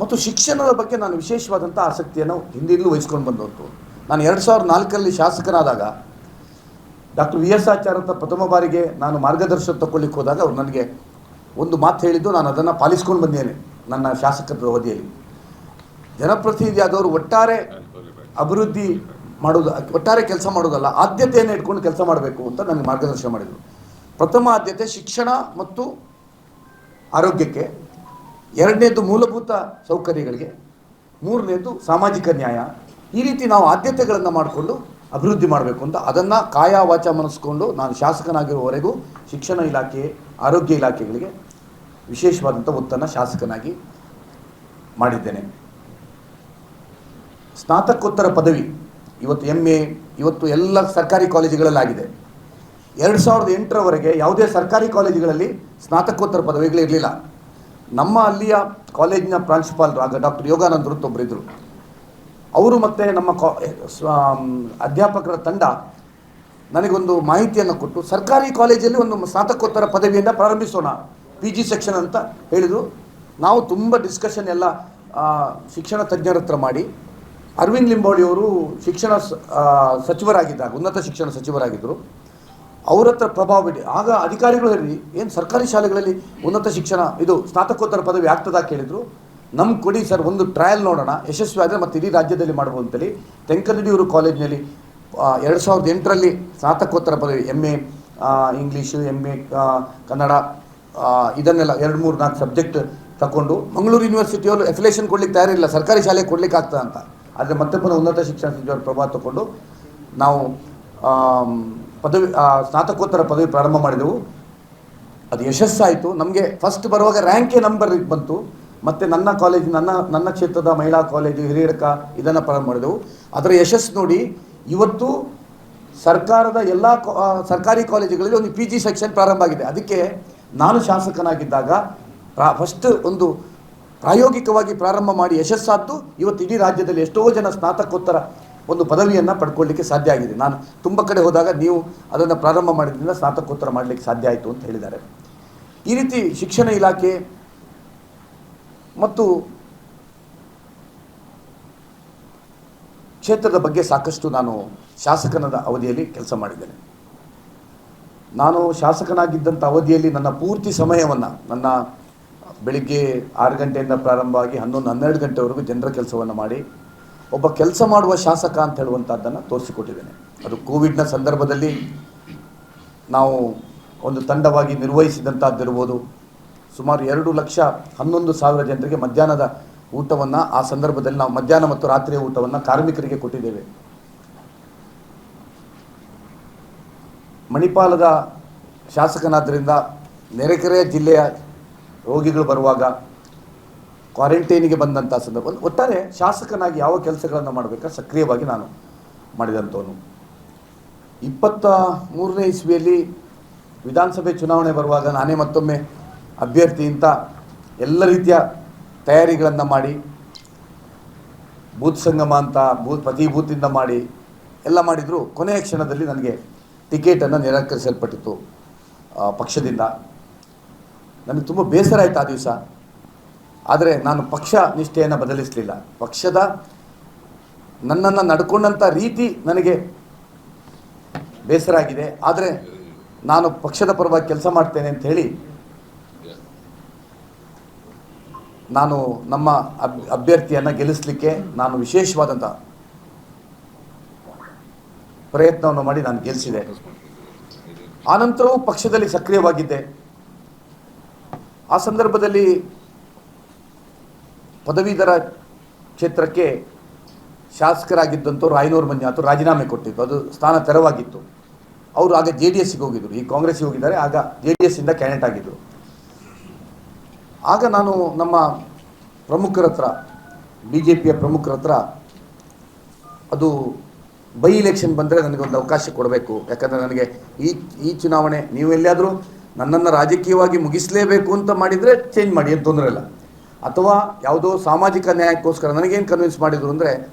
ಮತ್ತು ಶಿಕ್ಷಣದ ಬಗ್ಗೆ ನಾನು ವಿಶೇಷವಾದಂಥ ಆಸಕ್ತಿಯನ್ನು ಹಿಂದಿನಲ್ಲೂ ವಹಿಸ್ಕೊಂಡು ಬಂದವಂತು ನಾನು ಎರಡು ಸಾವಿರದ ನಾಲ್ಕರಲ್ಲಿ ಶಾಸಕನಾದಾಗ ಡಾಕ್ಟರ್ ವಿ ಎಸ್ ಆಚಾರ್ಯ ಅಂತ ಪ್ರಥಮ ಬಾರಿಗೆ ನಾನು ಮಾರ್ಗದರ್ಶನ ತಗೊಳ್ಳಿಕ್ಕೆ ಹೋದಾಗ ಅವರು ನನಗೆ ಒಂದು ಮಾತು ಹೇಳಿದ್ದು, ನಾನು ಅದನ್ನು ಪಾಲಿಸ್ಕೊಂಡು ಬಂದೇನೆ ನನ್ನ ಶಾಸಕರ ಅವಧಿಯಲ್ಲಿ. ಜನಪ್ರತಿನಿಧಿ ಆದವರು ಒಟ್ಟಾರೆ ಅಭಿವೃದ್ಧಿ ಮಾಡೋದು, ಒಟ್ಟಾರೆ ಕೆಲಸ ಮಾಡೋದಲ್ಲ, ಆದ್ಯತೆಯನ್ನು ಇಟ್ಕೊಂಡು ಕೆಲಸ ಮಾಡಬೇಕು ಅಂತ ನನಗೆ ಮಾರ್ಗದರ್ಶನ ಮಾಡಿದರು. ಪ್ರಥಮ ಆದ್ಯತೆ ಶಿಕ್ಷಣ ಮತ್ತು ಆರೋಗ್ಯಕ್ಕೆ, ಎರಡನೇದು ಮೂಲಭೂತ ಸೌಕರ್ಯಗಳಿಗೆ, ಮೂರನೇದು ಸಾಮಾಜಿಕ ನ್ಯಾಯ. ಈ ರೀತಿ ನಾವು ಆದ್ಯತೆಗಳನ್ನು ಮಾಡಿಕೊಂಡು ಅಭಿವೃದ್ಧಿ ಮಾಡಬೇಕು ಅಂತ ಅದನ್ನು ಕಾಯ ವಾಚ ಮನಸ್ಕೊಂಡು ನಾನು ಶಾಸಕನಾಗಿರುವವರೆಗೂ ಶಿಕ್ಷಣ ಇಲಾಖೆ, ಆರೋಗ್ಯ ಇಲಾಖೆಗಳಿಗೆ ವಿಶೇಷವಾದಂಥ ಒತ್ತನ್ನು ಶಾಸಕನಾಗಿ ಮಾಡಿದ್ದೇನೆ. ಸ್ನಾತಕೋತ್ತರ ಪದವಿ, ಇವತ್ತು ಎಂ ಎ ಇವತ್ತು ಎಲ್ಲ ಸರ್ಕಾರಿ ಕಾಲೇಜುಗಳಲ್ಲಿ ಆಗಿದೆ ಎರಡು ಸಾವಿರದ ಎಂಟರವರೆಗೆ ಯಾವುದೇ ಸರ್ಕಾರಿ ಕಾಲೇಜುಗಳಲ್ಲಿ ಸ್ನಾತಕೋತ್ತರ ಪದವಿಗಳಿರಲಿಲ್ಲ ನಮ್ಮ ಅಲ್ಲಿಯ ಕಾಲೇಜಿನ ಪ್ರಾಂಶುಪಾಲರು, ಆಗ ಡಾಕ್ಟರ್ ಯೋಗಾನಂದರು ಅಂತ ಒಬ್ಬರಿದ್ದರು ಅವರು ಮತ್ತು ನಮ್ಮ ಕಾ ಅಧ್ಯಾಪಕರ ತಂಡ ನನಗೊಂದು ಮಾಹಿತಿಯನ್ನು ಕೊಟ್ಟು, ಸರ್ಕಾರಿ ಕಾಲೇಜಲ್ಲಿ ಒಂದು ಸ್ನಾತಕೋತ್ತರ ಪದವಿಯನ್ನು ಪ್ರಾರಂಭಿಸೋಣ, ಪಿ ಜಿ ಸೆಕ್ಷನ್ ಅಂತ ಹೇಳಿದರು. ನಾವು ತುಂಬ ಡಿಸ್ಕಷನ್ ಎಲ್ಲ ಶಿಕ್ಷಣ ತಜ್ಞರ ಹತ್ರ ಮಾಡಿ, ಅರವಿಂದ್ ಲಿಂಬೋಳಿಯವರು ಶಿಕ್ಷಣ ಸಚಿವರಾಗಿದ್ದಾಗ, ಉನ್ನತ ಶಿಕ್ಷಣ ಸಚಿವರಾಗಿದ್ದರು. ಅವ್ರ ಹತ್ರ ಪ್ರಭಾವ ಬಿಡಿ ಆಗ ಅಧಿಕಾರಿಗಳು ಹೇಳಿ, ಏನು ಸರ್ಕಾರಿ ಶಾಲೆಗಳಲ್ಲಿ ಉನ್ನತ ಶಿಕ್ಷಣ, ಇದು ಸ್ನಾತಕೋತ್ತರ ಪದವಿ ಆಗ್ತದಾ ಕೇಳಿದರು. ನಮ್ಮ ಕೊಡಿ ಸರ್, ಒಂದು ಟ್ರಯಲ್ ನೋಡೋಣ. ಯಶಸ್ವಿ ಆದರೆ ಮತ್ತು ಇಡೀ ರಾಜ್ಯದಲ್ಲಿ ಮಾಡ್ಬೋದು ಅಂತೇಳಿ ತೆಂಕನಡಿಯೂರು ಕಾಲೇಜಿನಲ್ಲಿ ಎರಡು ಸಾವಿರದ ಎಂಟರಲ್ಲಿ ಸ್ನಾತಕೋತ್ತರ ಪದವಿ M A English M A Kannada ಇದನ್ನೆಲ್ಲ ಎರಡು ಮೂರು ನಾಲ್ಕು ಸಬ್ಜೆಕ್ಟ್ ತಗೊಂಡು ಮಂಗಳೂರು ಯೂನಿವರ್ಸಿಟಿಯವರು ಎಫಿಲೇಷನ್ ಕೊಡ್ಲಿಕ್ಕೆ ತಯಾರಿಲ್ಲ ಸರ್ಕಾರಿ ಶಾಲೆ ಕೊಡ್ಲಿಕ್ಕೆ ಆಗ್ತದೆ ಅಂತ ಆದರೆ ಮತ್ತೆ ಪುನಃ ಉನ್ನತ ಶಿಕ್ಷಣ ಸಚಿವರು ಪ್ರಭಾವ ತಗೊಂಡು ನಾವು ಪದವಿ ಸ್ನಾತಕೋತ್ತರ ಪದವಿ ಪ್ರಾರಂಭ ಮಾಡಿದೆವು. ಅದು ಯಶಸ್ಸಾಯಿತು. ನಮಗೆ ಫಸ್ಟ್ ಬರುವಾಗ ರ್ಯಾಂಕೇ ನಂಬರ್ ಬಂತು. ಮತ್ತು ನನ್ನ ಕಾಲೇಜ್ ನನ್ನ ನನ್ನ ಕ್ಷೇತ್ರದ ಮಹಿಳಾ ಕಾಲೇಜು ಹಿರಿಯರಕ ಇದನ್ನು ಪ್ರಾರಂಭ ಮಾಡಿದೆವು. ಅದರ ಯಶಸ್ಸು ನೋಡಿ, ಇವತ್ತು ಸರ್ಕಾರದ ಎಲ್ಲ ಸರ್ಕಾರಿ ಕಾಲೇಜುಗಳಲ್ಲಿ ಒಂದು ಪಿ ಜಿ ಸೆಕ್ಷನ್ ಪ್ರಾರಂಭ ಆಗಿದೆ. ಅದಕ್ಕೆ ನಾನು ಶಾಸಕನಾಗಿದ್ದಾಗ ಪ್ರಾ ಫಸ್ಟ್ ಒಂದು ಪ್ರಾಯೋಗಿಕವಾಗಿ ಪ್ರಾರಂಭ ಮಾಡಿ ಯಶಸ್ಸಾದ್ದು ಇವತ್ತು ಇಡೀ ರಾಜ್ಯದಲ್ಲಿ ಎಷ್ಟೋ ಜನ ಸ್ನಾತಕೋತ್ತರ ಒಂದು ಪದವಿಯನ್ನು ಪಡ್ಕೊಳ್ಳಿಕ್ಕೆ ಸಾಧ್ಯ ಆಗಿದೆ. ನಾನು ತುಂಬ ಕಡೆ ಹೋದಾಗ ನೀವು ಅದನ್ನು ಪ್ರಾರಂಭ ಮಾಡಿದ್ರಿಂದ ಸ್ನಾತಕೋತ್ತರ ಮಾಡಲಿಕ್ಕೆ ಸಾಧ್ಯ ಆಯಿತು ಅಂತ ಹೇಳಿದ್ದಾರೆ. ಈ ರೀತಿ ಶಿಕ್ಷಣ ಇಲಾಖೆ ಮತ್ತು ಕ್ಷೇತ್ರದ ಬಗ್ಗೆ ಸಾಕಷ್ಟು ನಾನು ಶಾಸಕನದ ಅವಧಿಯಲ್ಲಿ ಕೆಲಸ ಮಾಡಿದ್ದೇನೆ. ನಾನು ಶಾಸಕನಾಗಿದ್ದಂಥ ಅವಧಿಯಲ್ಲಿ ನನ್ನ ಪೂರ್ತಿ ಸಮಯವನ್ನು ನನ್ನ ಬೆಳಿಗ್ಗೆ ಆರು ಗಂಟೆಯಿಂದ ಪ್ರಾರಂಭವಾಗಿ ಹನ್ನೊಂದು ಹನ್ನೆರಡು ಗಂಟೆವರೆಗೂ ಜನರ ಕೆಲಸವನ್ನು ಮಾಡಿ ಒಬ್ಬ ಕೆಲಸ ಮಾಡುವ ಶಾಸಕ ಅಂತ ಹೇಳುವಂಥದ್ದನ್ನು ತೋರಿಸಿಕೊಟ್ಟಿದ್ದೇನೆ. ಅದು ಕೋವಿಡ್ನ ಸಂದರ್ಭದಲ್ಲಿ ನಾವು ಒಂದು ತಂಡವಾಗಿ ನಿರ್ವಹಿಸಿದಂಥದ್ದಿರ್ಬೋದು ಸುಮಾರು ಎರಡು ಲಕ್ಷ ಹನ್ನೊಂದು ಸಾವಿರ ಜನರಿಗೆ ಮಧ್ಯಾಹ್ನದ ಊಟವನ್ನು ಆ ಸಂದರ್ಭದಲ್ಲಿ ನಾವು ಮಧ್ಯಾಹ್ನ ಮತ್ತು ರಾತ್ರಿಯ ಊಟವನ್ನು ಕಾರ್ಮಿಕರಿಗೆ ಕೊಟ್ಟಿದ್ದೇವೆ. ಮಣಿಪಾಲದ ಶಾಸಕನಾದ್ದರಿಂದ ನೆರೆಕೆರೆಯ ಜಿಲ್ಲೆಯ ರೋಗಿಗಳು ಬರುವಾಗ ಕ್ವಾರಂಟೈನಿಗೆ ಬಂದಂಥ ಸಂದರ್ಭ ಒಟ್ಟಾರೆ ಶಾಸಕನಾಗಿ ಯಾವ ಕೆಲಸಗಳನ್ನು ಮಾಡಬೇಕಾ? ಸಕ್ರಿಯವಾಗಿ ನಾನು ಮಾಡಿದಂಥವನು. ಇಪ್ಪತ್ತ ಮೂರನೇ ಇಸ್ವಿಯಲ್ಲಿ ವಿಧಾನಸಭೆ ಚುನಾವಣೆ ಬರುವಾಗ ನಾನೇ ಮತ್ತೊಮ್ಮೆ ಅಭ್ಯರ್ಥಿ ಅಂತ ಎಲ್ಲ ರೀತಿಯ ತಯಾರಿಗಳನ್ನು ಮಾಡಿ, ಬೂತ್ ಸಂಗಮ ಅಂತ, ಬೂತ್ ಪ್ರತಿ ಬೂತಿಂದ ಮಾಡಿ ಎಲ್ಲ ಮಾಡಿದರೂ. ಕೊನೆಯ ಕ್ಷಣದಲ್ಲಿ ನನಗೆ ಟಿಕೆಟನ್ನು ನಿರಾಕರಿಸಲ್ಪಟ್ಟಿತ್ತು ಪಕ್ಷದಿಂದ. ನನಗೆ ತುಂಬ ಬೇಸರ ಆಯಿತು ಆ ದಿವಸ. ಆದರೆ ನಾನು ಪಕ್ಷ ನಿಷ್ಠೆಯನ್ನು ಬದಲಿಸಲಿಲ್ಲ. ಪಕ್ಷದ ನನ್ನನ್ನು ನಡ್ಕೊಂಡಂಥ ರೀತಿ ನನಗೆ ಬೇಸರ ಆಗಿದೆ. ಆದರೆ ನಾನು ಪಕ್ಷದ ಪರವಾಗಿ ಕೆಲಸ ಮಾಡ್ತೇನೆ ಅಂತ ಹೇಳಿ ನಾನು ನಮ್ಮ ಅಬ್ ಅಭ್ಯರ್ಥಿಯನ್ನು ಗೆಲ್ಲಿಸಲಿಕ್ಕೆ ನಾನು ವಿಶೇಷವಾದಂಥ ಪ್ರಯತ್ನವನ್ನು ಮಾಡಿ ನಾನು ಗೆಲ್ಲಿಸಿದೆ ಆನಂತರವೂ ಪಕ್ಷದಲ್ಲಿ ಸಕ್ರಿಯವಾಗಿದ್ದೆ. ಆ ಸಂದರ್ಭದಲ್ಲಿ ಪದವೀಧರ ಕ್ಷೇತ್ರಕ್ಕೆ ಶಾಸಕರಾಗಿದ್ದಂಥವ್ರು ಐನೂರು ಮಂಜುನಾಥ್ ರಾಜೀನಾಮೆ ಕೊಟ್ಟಿದ್ದು ಅದು ಸ್ಥಾನ ತೆರವಾಗಿತ್ತು. ಅವರು ಆಗ ಜೆ ಡಿ ಎಸ್ಸಿಗೆ ಹೋಗಿದ್ದರು ಈ ಕಾಂಗ್ರೆಸ್ಸಿಗೆ ಹೋಗಿದ್ದಾರೆ. ಆಗ ಜೆ ಡಿ ಎಸ್ಸಿಂದ ಕ್ಯಾಂಡಿಡೇಟ್ ಆಗಿದ್ದರು ಆಗ ನಾನು ನಮ್ಮ ಪ್ರಮುಖರ ಹತ್ರ ಬಿ ಜೆ ಪಿಯ ಪ್ರಮುಖರ ಹತ್ರ ಅದು ಬೈ ಇಲೆಕ್ಷನ್ ಬಂದರೆ ನನಗೆ ಒಂದು ಅವಕಾಶ ಕೊಡಬೇಕು. ಯಾಕಂದರೆ ನನಗೆ ಈ ಈ ಚುನಾವಣೆ ನೀವು ಎಲ್ಲಿಯಾದರೂ ನನ್ನನ್ನು ರಾಜಕೀಯವಾಗಿ ಮುಗಿಸಲೇಬೇಕು ಅಂತ ಮಾಡಿದರೆ ಚೇಂಜ್ ಮಾಡಿ, ಏನು ತೊಂದರೆ ಇಲ್ಲ. ಅಥವಾ ಯಾವುದೋ ಸಾಮಾಜಿಕ ನ್ಯಾಯಕ್ಕೋಸ್ಕರ ನನಗೇನು ಕನ್ವಿನ್ಸ್ ಮಾಡಿದರು ಅಂದರೆ,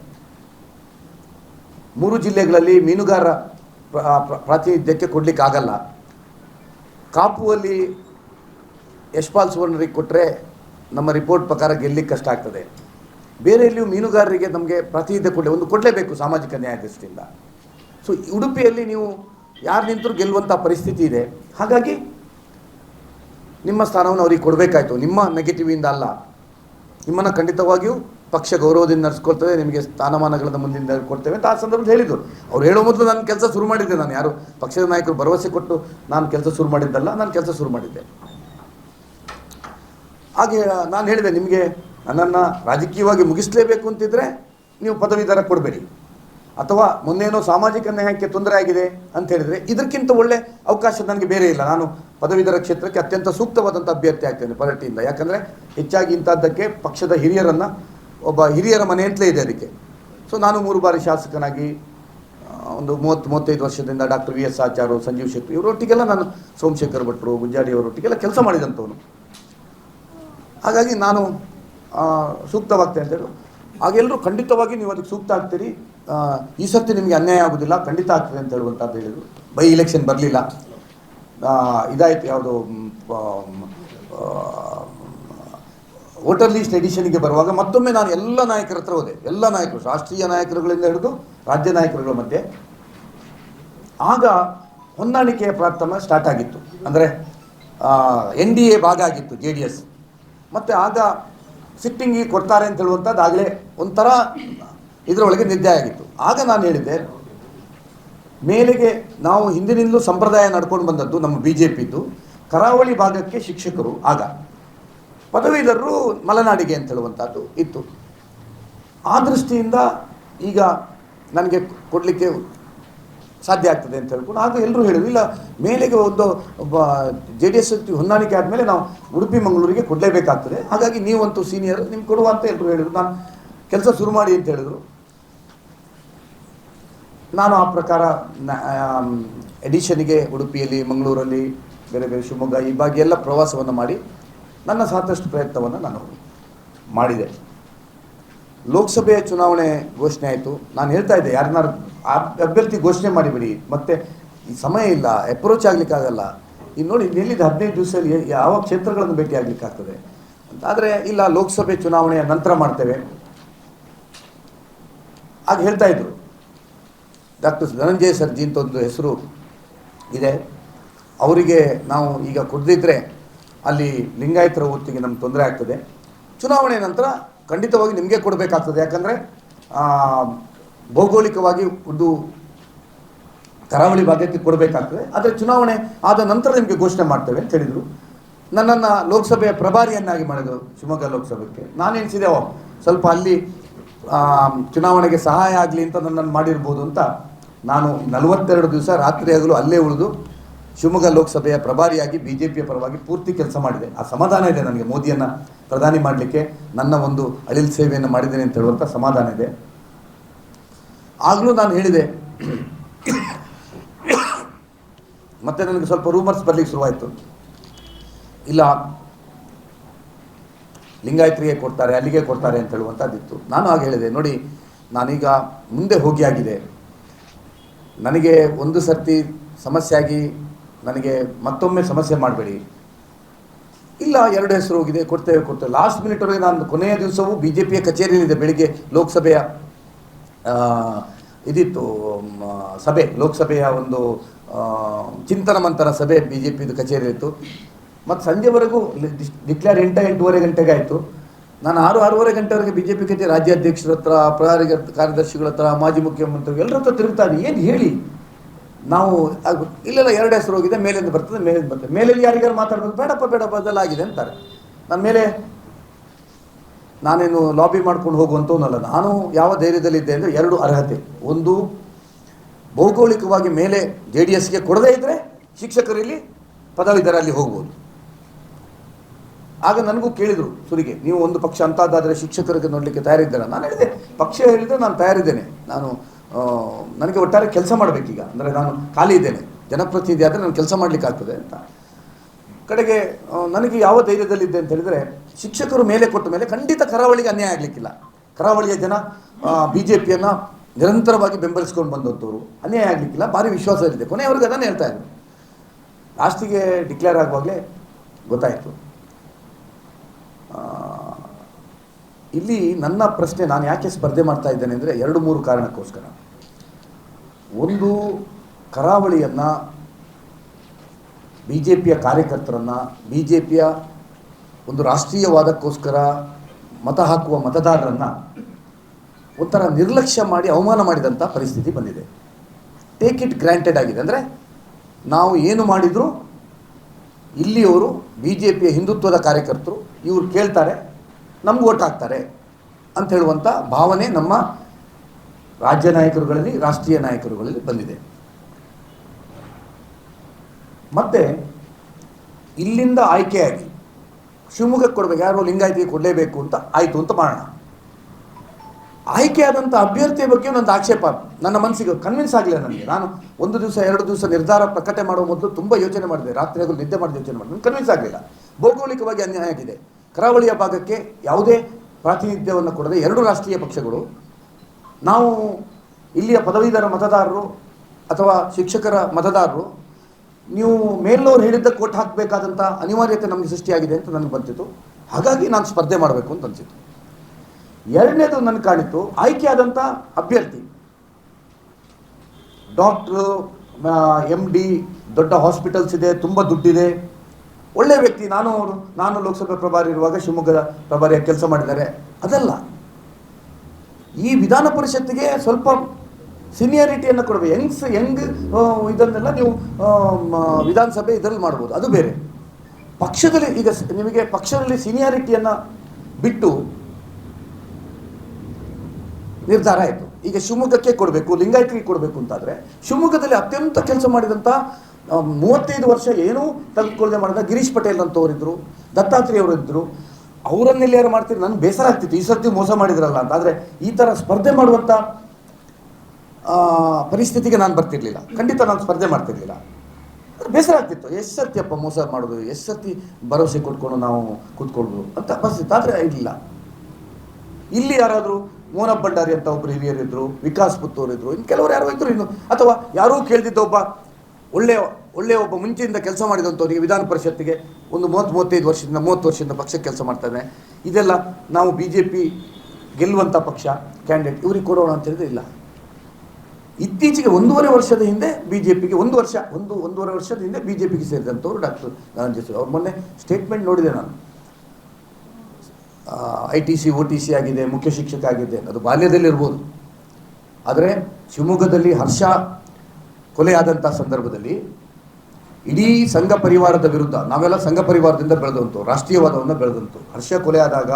ಮೂರು ಜಿಲ್ಲೆಗಳಲ್ಲಿ ಮೀನುಗಾರ ಪ್ರ- ಪ್ರ- ಪ್ರಾತಿನಿಧ್ಯಕ್ಕೆ ಕೊಡಲಿಕ್ಕೆ ಆಗಲ್ಲ. ಕಾಪುವಲ್ಲಿ ಯಶ್ಪಾಲ್ ಸುವರ್ಣರಿಗೆ ಕೊಟ್ಟರೆ ನಮ್ಮ ರಿಪೋರ್ಟ್ ಪ್ರಕಾರ ಗೆಲ್ಲಿಕ್ಕೆ ಕಷ್ಟ ಆಗ್ತದೆ. ಬೇರೆ ಎಲ್ಲಿಯೂ ಮೀನುಗಾರರಿಗೆ ನಮಗೆ ಪ್ರಾತಿನಿಧ್ಯ ಕೊಡಲಿ, ಒಂದು ಕೊಡಲೇಬೇಕು ಸಾಮಾಜಿಕ ನ್ಯಾಯ ದೃಷ್ಟಿಯಿಂದ. ಸೊ ಉಡುಪಿಯಲ್ಲಿ ನೀವು ಯಾರು ನಿಂತರೂ ಗೆಲ್ಲುವಂಥ ಪರಿಸ್ಥಿತಿ ಇದೆ. ಹಾಗಾಗಿ ನಿಮ್ಮ ಸ್ಥಾನವನ್ನು ಅವರಿಗೆ ಕೊಡಬೇಕಾಯಿತು. ನಿಮ್ಮ ನೆಗೆಟಿವಿಂದ ಅಲ್ಲ. ನಿಮ್ಮನ್ನು ಖಂಡಿತವಾಗಿಯೂ ಪಕ್ಷ ಗೌರವದಿಂದ ನಡೆಸ್ಕೊಳ್ತೇವೆ ನಿಮಗೆ ಸ್ಥಾನಮಾನಗಳನ್ನು ಮುಂದಿನ ಕೊಡ್ತೇವೆ ಅಂತ ಆ ಸಂದರ್ಭದಲ್ಲಿ ಹೇಳಿದರು. ಅವ್ರು ಹೇಳೋ ಮೊದಲು ನಾನು ಕೆಲಸ ಶುರು ಮಾಡಿದ್ದೆ. ನಾನು ಯಾರು ಪಕ್ಷದ ನಾಯಕರು ಭರವಸೆ ಕೊಟ್ಟು ನಾನು ಕೆಲಸ ಶುರು ಮಾಡಿದ್ದಲ್ಲ, ನಾನು ಕೆಲಸ ಶುರು ಮಾಡಿದ್ದೆ. ಹಾಗೆ ನಾನು ಹೇಳಿದೆ, ನಿಮಗೆ ನನ್ನನ್ನು ರಾಜಕೀಯವಾಗಿ ಮುಗಿಸಲೇಬೇಕು ಅಂತಿದ್ರೆ ನೀವು ಪದವೀಧರ ಕೊಡಬೇಡಿ. ಅಥವಾ ಮುಂದೇನೋ ಸಾಮಾಜಿಕ ನ್ಯಾಯಕ್ಕೆ ತೊಂದರೆ ಆಗಿದೆ ಅಂತ ಹೇಳಿದರೆ ಇದಕ್ಕಿಂತ ಒಳ್ಳೆ ಅವಕಾಶ ನನಗೆ ಬೇರೆ ಇಲ್ಲ. ನಾನು ಪದವೀಧರ ಕ್ಷೇತ್ರಕ್ಕೆ ಅತ್ಯಂತ ಸೂಕ್ತವಾದಂಥ ಅಭ್ಯರ್ಥಿ ಆಗ್ತೇನೆ ಪರಟಿಯಿಂದ. ಯಾಕಂದರೆ ಹೆಚ್ಚಾಗಿ ಇಂಥದ್ದಕ್ಕೆ ಪಕ್ಷದ ಹಿರಿಯರನ್ನು ಒಬ್ಬ ಹಿರಿಯರ ಮನೆ ಅಂತಲೇ ಇದೆ ಅದಕ್ಕೆ. ಸೊ ನಾನು ಮೂರು ಬಾರಿ ಶಾಸಕನಾಗಿ ಒಂದು ಮೂವತ್ತು, ಮೂವತ್ತೈದು ವರ್ಷದಿಂದ doctor V S Acharya Sanjeev Shetty ಇವರೊಟ್ಟಿಗೆಲ್ಲ ನಾನು ಸೋಮಶೇಖರ್ ಭಟ್ರು, ಗುಂಜಾಡಿ ಅವರೊಟ್ಟಿಗೆಲ್ಲ ಕೆಲಸ ಮಾಡಿದಂಥವನು. ಹಾಗಾಗಿ ನಾನು ಸೂಕ್ತವಾಗ್ತೇನೆ ಅಂತ ಹೇಳಿ. ಆಗೆಲ್ಲರೂ ಖಂಡಿತವಾಗಿ ನೀವು ಅದಕ್ಕೆ ಸೂಕ್ತ ಆಗ್ತೀರಿ. ಈ ಸರ್ತಿ ನಿಮಗೆ ಅನ್ಯಾಯ ಆಗೋದಿಲ್ಲ, ಖಂಡಿತ ಆಗ್ತದೆ ಅಂತ ಹೇಳುವಂಥದ್ದು ಹೇಳಿದರು. ಬೈ ಇಲೆಕ್ಷನ್ ಬರಲಿಲ್ಲ. ಇದಾಯಿತು ಯಾವುದು ವೋಟರ್ ಲೀಸ್ಟ್ ಎಡಿಷನ್ಗೆ ಬರುವಾಗ ಮತ್ತೊಮ್ಮೆ ನಾನು ಎಲ್ಲ ನಾಯಕರ ಹತ್ರ ಹೋದೆ. ಎಲ್ಲ ನಾಯಕರು, ರಾಷ್ಟ್ರೀಯ ನಾಯಕರುಗಳಿಂದ ಹಿಡಿದು ರಾಜ್ಯ ನಾಯಕರುಗಳ ಮಧ್ಯೆ. ಆಗ ಹೊಂದಾಣಿಕೆಯ ಪ್ರಾರ್ಥಮ ಸ್ಟಾರ್ಟ್ ಆಗಿತ್ತು. ಅಂದರೆ ಎನ್ ಡಿ ಎ ಭಾಗ ಆಗಿತ್ತು, ಜೆ ಡಿ ಎಸ್. ಮತ್ತು ಆಗ ಸಿಟ್ಟಿಂಗಿಗೆ ಕೊಡ್ತಾರೆ ಅಂತ ಹೇಳುವಂಥದ್ದು ಆಗಲೇ ಒಂಥರ ಇದರೊಳಗೆ ನಿದ್ದೆ ಆಗಿತ್ತು. ಆಗ ನಾನು ಹೇಳಿದ್ದೆ, ಮೇಲೆಗೆ ನಾವು ಹಿಂದಿನಿಂದಲೂ ಸಂಪ್ರದಾಯ ನಡ್ಕೊಂಡು ಬಂದದ್ದು ನಮ್ಮ ಬಿ ಜೆ ಪಿದು ಕರಾವಳಿ ಭಾಗಕ್ಕೆ ಶಿಕ್ಷಕರು ಆಗ. ಪದವೀಧರರು ಮಲೆನಾಡಿಗೆ ಅಂತ ಹೇಳುವಂಥದ್ದು ಇತ್ತು. ಆ ದೃಷ್ಟಿಯಿಂದ ಈಗ ನನಗೆ ಕೊಡಲಿಕ್ಕೆ ಸಾಧ್ಯ ಆಗ್ತದೆ ಅಂತ ಹೇಳ್ಕೊಂಡು ಆಗ ಎಲ್ಲರೂ ಹೇಳಿದ್ರು, ಇಲ್ಲ, ಮೇಲೆಗೆ ಒಂದು ಜೆ ಡಿ ಎಸ್ ಹೊಂದಾಣಿಕೆ ಆದಮೇಲೆ ನಾವು ಉಡುಪಿ, ಮಂಗಳೂರಿಗೆ ಕೊಡಲೇಬೇಕಾಗ್ತದೆ. ಹಾಗಾಗಿ ನೀವಂತೂ ಸೀನಿಯರ್ ನಿಮ್ಗೆ ಕೊಡುವ ಅಂತ ಎಲ್ಲರೂ ಹೇಳಿದರು. ನಾನು ಕೆಲಸ ಶುರು ಮಾಡಿ ಅಂತ ಹೇಳಿದರು. ನಾನು ಆ ಪ್ರಕಾರ ಎಡಿಷನ್ಗೆ, ಉಡುಪಿಯಲ್ಲಿ, ಮಂಗಳೂರಲ್ಲಿ, ಬೇರೆ ಬೇರೆ ಶಿವಮೊಗ್ಗ, ಈ ಭಾಗ ಎಲ್ಲ ಪ್ರವಾಸವನ್ನು ಮಾಡಿ ನನ್ನ ಸಾಕಷ್ಟು ಪ್ರಯತ್ನವನ್ನು ನಾನು ಮಾಡಿದೆ. ಲೋಕಸಭೆಯ ಚುನಾವಣೆ ಘೋಷಣೆ ಆಯಿತು. ನಾನು ಹೇಳ್ತಾ ಇದ್ದೆ, ಯಾರನ್ನಾರು ಅಭ್ಯರ್ಥಿ ಘೋಷಣೆ ಮಾಡಿಬಿಡಿ. ಮತ್ತೆ ಸಮಯ ಇಲ್ಲ ಅಪ್ರೋಚ್ ಆಗಲಿಕ್ಕಾಗಲ್ಲ ಇನ್ನು ನೋಡಿ ಎಲ್ಲಿದ್ದ ಹದಿನೈದು ದಿವಸದಲ್ಲಿ ಯಾವ ಕ್ಷೇತ್ರಗಳನ್ನು ಭೇಟಿ ಆಗಲಿಕ್ಕಾಗ್ತದೆ? ಅಂತ ಆದರೆ ಇಲ್ಲ, ಲೋಕಸಭೆ ಚುನಾವಣೆಯ ನಂತರ ಮಾಡ್ತೇವೆ. ಆಗ ಹೇಳ್ತಾ ಇದ್ರು. ಡಾಕ್ಟರ್ ಧನಂಜಯ ಸರ್ಜಿ ಅಂತ ಒಂದು ಹೆಸರು ಇದೆ. ಅವರಿಗೆ ನಾವು ಈಗ ಕೊಡದಿದ್ದರೆ ಅಲ್ಲಿ ಲಿಂಗಾಯತರ ಹೊತ್ತಿಗೆ ನಮ್ಗೆ ತೊಂದರೆ ಆಗ್ತದೆ. ಚುನಾವಣೆ ನಂತರ ಖಂಡಿತವಾಗಿ ನಿಮಗೆ ಕೊಡಬೇಕಾಗ್ತದೆ. ಯಾಕಂದರೆ ಭೌಗೋಳಿಕವಾಗಿ ಒಂದು ಕರಾವಳಿ ಭಾಗಕ್ಕೆ ಕೊಡಬೇಕಾಗ್ತದೆ. ಆದರೆ ಚುನಾವಣೆ ಆದ ನಂತರ ನಿಮಗೆ ಘೋಷಣೆ ಮಾಡ್ತೇವೆ ಅಂತ ಹೇಳಿದರು. ನನ್ನನ್ನು ಲೋಕಸಭೆಯ ಪ್ರಭಾರಿಯನ್ನಾಗಿ ಮಾಡಿದರು ಶಿವಮೊಗ್ಗ ಲೋಕಸಭೆಗೆ. ನಾನು ಎನಿಸಿದೆ ಸ್ವಲ್ಪ ಅಲ್ಲಿ ಚುನಾವಣೆಗೆ ಸಹಾಯ ಆಗಲಿ ಅಂತ ನನ್ನನ್ನು ಮಾಡಿರ್ಬೋದು ಅಂತ ನಾನು ನಲವತ್ತೆರಡು ದಿವಸ ರಾತ್ರಿ ಆಗಲು ಅಲ್ಲೇ ಉಳಿದು ಶಿವಮೊಗ್ಗ ಲೋಕಸಭೆಯ ಪ್ರಭಾರಿಯಾಗಿ ಬಿ ಜೆ ಪಿಯ ಪರವಾಗಿ ಪೂರ್ತಿ ಕೆಲಸ ಮಾಡಿದೆ. ಆ ಸಮಾಧಾನ ಇದೆ ನನಗೆ. ಮೋದಿಯನ್ನು ಪ್ರಧಾನಿ ಮಾಡಲಿಕ್ಕೆ ನನ್ನ ಒಂದು ಅಳಿಲ್ ಸೇವೆಯನ್ನು ಮಾಡಿದ್ದೇನೆ ಅಂತ ಹೇಳುವಂಥ ಸಮಾಧಾನ ಇದೆ. ಆಗಲೂ ನಾನು ಹೇಳಿದೆ. ಮತ್ತೆ ನನಗೆ ಸ್ವಲ್ಪ ರೂಮರ್ಸ್ ಬರಲಿಕ್ಕೆ ಶುರುವಾಯಿತು. ಇಲ್ಲ, ಲಿಂಗಾಯತ್ರಿಗೆ ಕೊಡ್ತಾರೆ, ಅಲ್ಲಿಗೆ ಕೊಡ್ತಾರೆ ಅಂತ ಹೇಳುವಂಥದ್ದಿತ್ತು ನಾನು ಹಾಗೆ ಹೇಳಿದೆ, ನೋಡಿ, ನಾನೀಗ ಮುಂದೆ ಹೋಗಿ ಆಗಿದೆ. ನನಗೆ ಒಂದು ಸರ್ತಿ ಸಮಸ್ಯೆ ಆಗಿ ನನಗೆ ಮತ್ತೊಮ್ಮೆ ಸಮಸ್ಯೆ ಮಾಡಬೇಡಿ. ಇಲ್ಲ, ಎರಡು ಹೆಸರು ಹೋಗಿದೆ, ಕೊಡ್ತೇವೆ ಕೊಡ್ತೇವೆ. ಲಾಸ್ಟ್ ಮಿನಿಟ್ವರೆಗೆ ನಾನು ಕೊನೆಯ ದಿವಸವೂ ಬಿ ಜೆ ಪಿಯ ಕಚೇರಿಯಲ್ಲಿದೆ, ಬೆಳಿಗ್ಗೆ ಲೋಕಸಭೆಯ ಇದಿತ್ತು ಸಭೆ, ಲೋಕಸಭೆಯ ಒಂದು ಚಿಂತನ ಮಂಥನ ಸಭೆ ಬಿ ಜೆ ಪಿದು ಕಚೇರಿ ಇತ್ತು ಮತ್ತು ಸಂಜೆವರೆಗೂ ಡಿಕ್ಲೇರ್ ಎಂಟ, ಎಂಟೂವರೆ ಗಂಟೆಗೆ ಆಯಿತು. ನಾನು ಆರು ಆರೂವರೆ ಗಂಟೆವರೆಗೆ ಬಿ ಜೆ ಪಿ ಕಚೇರಿ ರಾಜ್ಯಾಧ್ಯಕ್ಷರ ಹತ್ರ ಪ್ರಧಾನಿ ಕಾರ್ಯದರ್ಶಿಗಳ ಹತ್ರ, ಮಾಜಿ ಮುಖ್ಯಮಂತ್ರಿ ಎಲ್ಲರ ಹತ್ರ ತಿರುಗ್ತಾನೆ ಏನು ಹೇಳಿ? ನಾವು ಇಲ್ಲೆಲ್ಲ ಎರಡು ಹೆಸರು ಹೋಗಿದೆ, ಮೇಲಿಂದ ಬರ್ತದೆ ಮೇಲಿಂದ ಬರ್ತದೆ. ಮೇಲೆಲ್ಲಿ ಯಾರಿಗಾರು ಮಾತಾಡಬೇಕು? ಬೇಡಪ್ಪ ಬೇಡಪ್ಪ, ಅದೆಲ್ಲ ಆಗಿದೆ ಅಂತಾರೆ. ನನ್ನ ಮೇಲೆ ನಾನೇನು ಲಾಬಿ ಮಾಡ್ಕೊಂಡು ಹೋಗುವಂಥವನ್ನಲ್ಲ ನಾನು ಯಾವ ಧೈರ್ಯದಲ್ಲಿದ್ದೆ ಅಂದರೆ ಎರಡು ಅರ್ಹತೆ. ಒಂದು, ಭೌಗೋಳಿಕವಾಗಿ ಮೇಲೆ ಜೆ ಡಿ ಎಸ್ಗೆ ಕೊಡದೇ ಇದ್ದರೆ ಶಿಕ್ಷಕರಲ್ಲಿ ಪದವೀಧರಲ್ಲಿ ಹೋಗ್ಬೋದು. ಆಗ ನನಗೂ ಕೇಳಿದರು, ಸುರಿಗೆ, ನೀವು ಒಂದು ಪಕ್ಷ ಅಂತಾದಾದರೆ ಶಿಕ್ಷಕರಿಗೆ ನೋಡಲಿಕ್ಕೆ ತಯಾರಿದ್ದೀರಾ? ನಾನು ಹೇಳಿದೆ, ಪಕ್ಷ ಹೇಳಿದರೆ ನಾನು ತಯಾರಿದ್ದೇನೆ. ನಾನು ನನಗೆ ಒಟ್ಟಾರೆ ಕೆಲಸ ಮಾಡಬೇಕೀಗ. ಅಂದರೆ ನಾನು ಖಾಲಿ ಇದ್ದೇನೆ. ಜನಪ್ರತಿನಿಧಿ ಆದರೆ ನಾನು ಕೆಲಸ ಮಾಡಲಿಕ್ಕೆ ಆಗ್ತದೆ ಅಂತ. ಕಡೆಗೆ ನನಗೆ ಯಾವ ಧೈರ್ಯದಲ್ಲಿದ್ದೆ ಅಂತ ಹೇಳಿದರೆ, ಶಿಕ್ಷಕರು ಮೇಲೆ ಕೊಟ್ಟ ಮೇಲೆ ಖಂಡಿತ ಕರಾವಳಿಗೆ ಅನ್ಯಾಯ ಆಗಲಿಕ್ಕಿಲ್ಲ. ಕರಾವಳಿಯ ಜನ ಬಿ ಜೆ ಪಿಯನ್ನು ನಿರಂತರವಾಗಿ ಬೆಂಬಲಿಸ್ಕೊಂಡು ಬಂದಂಥವ್ರು ಅನ್ಯಾಯ ಆಗಲಿಕ್ಕಿಲ್ಲ, ಭಾರಿ ಇದೆ ಕೊನೆಯವರೆಗೆ ಅದನ್ನು ಹೇಳ್ತಾ ಇದ್ದರು ಲಾಸ್ಟಿಗೆ ಡಿಕ್ಲೇರ್ ಆಗುವಾಗಲೇ ಗೊತ್ತಾಯಿತು. ಇಲ್ಲಿ ನನ್ನ ಪ್ರಶ್ನೆ ನಾನು ಯಾಕೆ ಸ್ಪರ್ಧೆ ಮಾಡ್ತಾ ಇದ್ದೇನೆ ಅಂದರೆ ಎರಡು ಮೂರು ಕಾರಣಕ್ಕೋಸ್ಕರ. ಒಂದು, ಕರಾವಳಿಯನ್ನು ಬಿ ಜೆ ಪಿಯ ಕಾರ್ಯಕರ್ತರನ್ನು ಬಿ ಜೆ ಪಿಯ ಒಂದು ರಾಷ್ಟ್ರೀಯವಾದಕ್ಕೋಸ್ಕರ ಮತ ಹಾಕುವ ಮತದಾರರನ್ನು ಒಂಥರ ನಿರ್ಲಕ್ಷ್ಯ ಮಾಡಿ ಅವಮಾನ ಮಾಡಿದಂಥ ಪರಿಸ್ಥಿತಿ ಬಂದಿದೆ. ಟೇಕ್ ಇಟ್ ಗ್ರ್ಯಾಂಟೆಡ್ ಆಗಿದೆ. ಅಂದರೆ ನಾವು ಏನು ಮಾಡಿದರೂ ಇಲ್ಲಿಯವರು ಬಿ ಜೆ ಪಿಯ ಹಿಂದುತ್ವದ ಕಾರ್ಯಕರ್ತರು, ಇವರು ಕೇಳ್ತಾರೆ, ನಮ್ಗೆ ಓಟ್ ಹಾಕ್ತಾರೆ ಅಂತ ಹೇಳುವಂಥ ಭಾವನೆ ನಮ್ಮ ರಾಜ್ಯ ನಾಯಕರುಗಳಲ್ಲಿ, ರಾಷ್ಟ್ರೀಯ ನಾಯಕರುಗಳಲ್ಲಿ ಬಂದಿದೆ. ಮತ್ತು ಇಲ್ಲಿಂದ ಆಯ್ಕೆಯಾಗಿ ಶಿವಮೊಗ್ಗಕ್ಕೆ ಕೊಡಬೇಕು ಯಾರೋ ಲಿಂಗಾಯತಿಗೆ ಕೊಡಲೇಬೇಕು ಅಂತ ಆಯಿತು ಅಂತ ಮಾಡೋಣ. ಆಯ್ಕೆಯಾದಂಥ ಅಭ್ಯರ್ಥಿಯ ಬಗ್ಗೆ ಒಂದು ಆಕ್ಷೇಪ. ನನ್ನ ಮನಸ್ಸಿಗೆ ಕನ್ವಿನ್ಸ್ ಆಗಲಿಲ್ಲ ನನಗೆ. ನಾನು ಒಂದು ದಿವಸ, ಎರಡು ದಿವಸ ನಿರ್ಧಾರ ಪ್ರಕಟಣೆ ಮಾಡುವ ಮೊದಲು ತುಂಬ ಯೋಚನೆ ಮಾಡಿದೆ. ರಾತ್ರಿ ನಿದ್ದೆ ಮಾಡಿ ಯೋಚನೆ ಮಾಡಿದೆ. ಕನ್ವಿನ್ಸ್ ಆಗಲಿಲ್ಲ. ಭೌಗೋಳಿಕವಾಗಿ ಅನ್ಯಾಯ ಆಗಿದೆ. ಕರಾವಳಿಯ ಭಾಗಕ್ಕೆ ಯಾವುದೇ ಪ್ರಾತಿನಿಧ್ಯವನ್ನು ಕೊಡದೆ ಎರಡು ರಾಷ್ಟ್ರೀಯ ಪಕ್ಷಗಳು, ನಾವು ಇಲ್ಲಿಯ ಪದವೀಧರ ಮತದಾರರು ಅಥವಾ ಶಿಕ್ಷಕರ ಮತದಾರರು, ನೀವು ಮೇಲ್ನೋರು ಹೇಳಿದ್ದ ಕೋಟ್ ಹಾಕಬೇಕಾದಂಥ ಅನಿವಾರ್ಯತೆ ನಮಗೆ ಸೃಷ್ಟಿಯಾಗಿದೆ ಅಂತ ನನಗೆ ಬಂತಿತ್ತು ಹಾಗಾಗಿ ನಾನು ಸ್ಪರ್ಧೆ ಮಾಡಬೇಕು ಅಂತ ಅನಿಸಿತು ಎರಡನೇದು ನನ್ನ ಕಾಣಿತ್ತು ಆದಂಥ ಅಭ್ಯರ್ಥಿ. ಡಾಕ್ಟ್ರು ಎಂ ಡಿ ದೊಡ್ಡ ಹಾಸ್ಪಿಟಲ್ಸ್ ಇದೆ, ತುಂಬ ದುಡ್ಡಿದೆ. ಒಳ್ಳೆಯ ವ್ಯಕ್ತಿ, ನಾನು ನಾನು ಲೋಕಸಭೆ ಪ್ರಭಾರಿ ಇರುವಾಗ ಶಿವಮೊಗ್ಗದ ಪ್ರಭಾರಿಯಾಗಿ ಕೆಲಸ ಮಾಡಿದ್ದಾರೆ. ಅದಲ್ಲ, ಈ ವಿಧಾನ ಪರಿಷತ್ತಿಗೆ ಸ್ವಲ್ಪ ಸೀನಿಯಾರಿಟಿಯನ್ನು ಕೊಡಬೇಕು. ಯಂಗ್ಸ್ ಯಂಗ್ ಇದನ್ನೆಲ್ಲ ನೀವು ವಿಧಾನಸಭೆ ಇದರಲ್ಲಿ ಮಾಡ್ಬೋದು. ಅದು ಬೇರೆ. ಪಕ್ಷದಲ್ಲಿ, ಈಗ ನಿಮಗೆ ಪಕ್ಷದಲ್ಲಿ ಸೀನಿಯಾರಿಟಿಯನ್ನು ಬಿಟ್ಟು ನಿರ್ಧಾರ ಆಯಿತು. ಈಗ ಶಿವಮೊಗ್ಗಕ್ಕೆ ಕೊಡಬೇಕು ಲಿಂಗಾಯತಿಗೆ ಕೊಡಬೇಕು ಅಂತಾದರೆ, ಶಿವಮೊಗ್ಗದಲ್ಲಿ ಅತ್ಯಂತ ಕೆಲಸ ಮಾಡಿದಂಥ ಮೂವತ್ತೈದು ವರ್ಷ ಏನೂ ತಲುಪಿಕೊಳ್ಳದೆ ಮಾಡಿದ ಗಿರೀಶ್ ಪಟೇಲ್ ಅಂತವರಿದ್ದರು ದತ್ತಾತ್ರೇಯ ಅವರಿದ್ದರು ಅವರನ್ನೆಲ್ಲಿ ಯಾರು ಮಾಡ್ತೀರಿ, ನನಗೆ ಬೇಸರ ಆಗ್ತಿತ್ತು. ಈ ಸರ್ತಿ ಮೋಸ ಮಾಡಿದ್ರಲ್ಲ ಅಂತ. ಆದರೆ ಈ ಥರ ಸ್ಪರ್ಧೆ ಮಾಡುವಂಥ ಪರಿಸ್ಥಿತಿಗೆ ನಾನು ಬರ್ತಿರ್ಲಿಲ್ಲ. ಖಂಡಿತ ನಾನು ಸ್ಪರ್ಧೆ ಮಾಡ್ತಿರ್ಲಿಲ್ಲ. ಬೇಸರ ಆಗ್ತಿತ್ತು. ಎಷ್ಟು ಸರ್ತಿ ಅಪ್ಪ ಮೋಸ ಮಾಡೋದು ಎಷ್ಟು ಸರ್ತಿ ಭರವಸೆ ಕೊಟ್ಕೊಂಡು ನಾವು ಕೂತ್ಕೊಳ್ಳೋದು ಅಂತ ಪರಿಸ್ಥಿತಿ. ಆದರೆ ಇಲ್ಲ. ಇಲ್ಲಿ ಯಾರಾದರೂ ಮೋಹನ ಭಂಡಾರಿ ಅಂತ ಒಬ್ಬರು ಹಿರಿಯರಿದ್ರು, ವಿಕಾಸ್ ಪುತ್ತೂರು ಇದ್ರು, ಇನ್ನು ಕೆಲವರು ಯಾರೋ ಇದ್ರು ಇನ್ನು. ಅಥವಾ ಯಾರೂ ಕೇಳ್ದಿದ್ದ ಒಬ್ಬ ಒಳ್ಳೆಯ ಒಳ್ಳೆಯ ಒಬ್ಬ ಮುಂಚೆಯಿಂದ ಕೆಲಸ ಮಾಡಿದಂಥವರಿಗೆ ವಿಧಾನ ಪರಿಷತ್ತಿಗೆ ಒಂದು ಮೂವತ್ತು ಮೂವತ್ತೈದು ವರ್ಷದಿಂದ, ಮೂವತ್ತು ವರ್ಷದಿಂದ ಪಕ್ಷಕ್ಕೆ ಕೆಲಸ ಮಾಡ್ತಾನೆ ಇದೆಲ್ಲ ನಾವು ಬಿ ಜೆ ಪಿ ಗೆಲ್ಲುವಂಥ ಪಕ್ಷ, ಕ್ಯಾಂಡಿಡೇಟ್, ಇವ್ರಿಗೆ ಕೊಡೋಣ ಅಂತ ಹೇಳಿದ್ರೆ ಇಲ್ಲ. ಇತ್ತೀಚೆಗೆ ಒಂದೂವರೆ ವರ್ಷದ ಹಿಂದೆ ಬಿ ಜೆ ಪಿಗೆ ಒಂದು ವರ್ಷ, ಒಂದು ಒಂದೂವರೆ ವರ್ಷದ ಹಿಂದೆ ಬಿ ಜೆ ಪಿಗೆ ಸೇರಿದಂಥವ್ರು ಡಾಕ್ಟರ್ ಧನಂಜಯ ಅವ್ರು ಮೊನ್ನೆ ಸ್ಟೇಟ್ಮೆಂಟ್ ನೋಡಿದೆ ನಾನು. I T C O T C ಆಗಿದೆ, ಮುಖ್ಯ ಶಿಕ್ಷಕ ಆಗಿದೆ, ಅದು ಬಾಲ್ಯದಲ್ಲಿ ಇರ್ಬೋದು ಆದರೆ ಶಿವಮೊಗ್ಗದಲ್ಲಿ ಹರ್ಷ ಕೊಲೆಯಾದಂಥ ಸಂದರ್ಭದಲ್ಲಿ ಇಡೀ ಸಂಘ ಪರಿವಾರದ ವಿರುದ್ಧ, ನಾವೆಲ್ಲ ಸಂಘ ಪರಿವಾರದಿಂದ ಬೆಳೆದಂತು, ರಾಷ್ಟ್ರೀಯವಾದವನ್ನು ಬೆಳೆದಂತು, ಹರ್ಷ ಕೊಲೆ ಆದಾಗ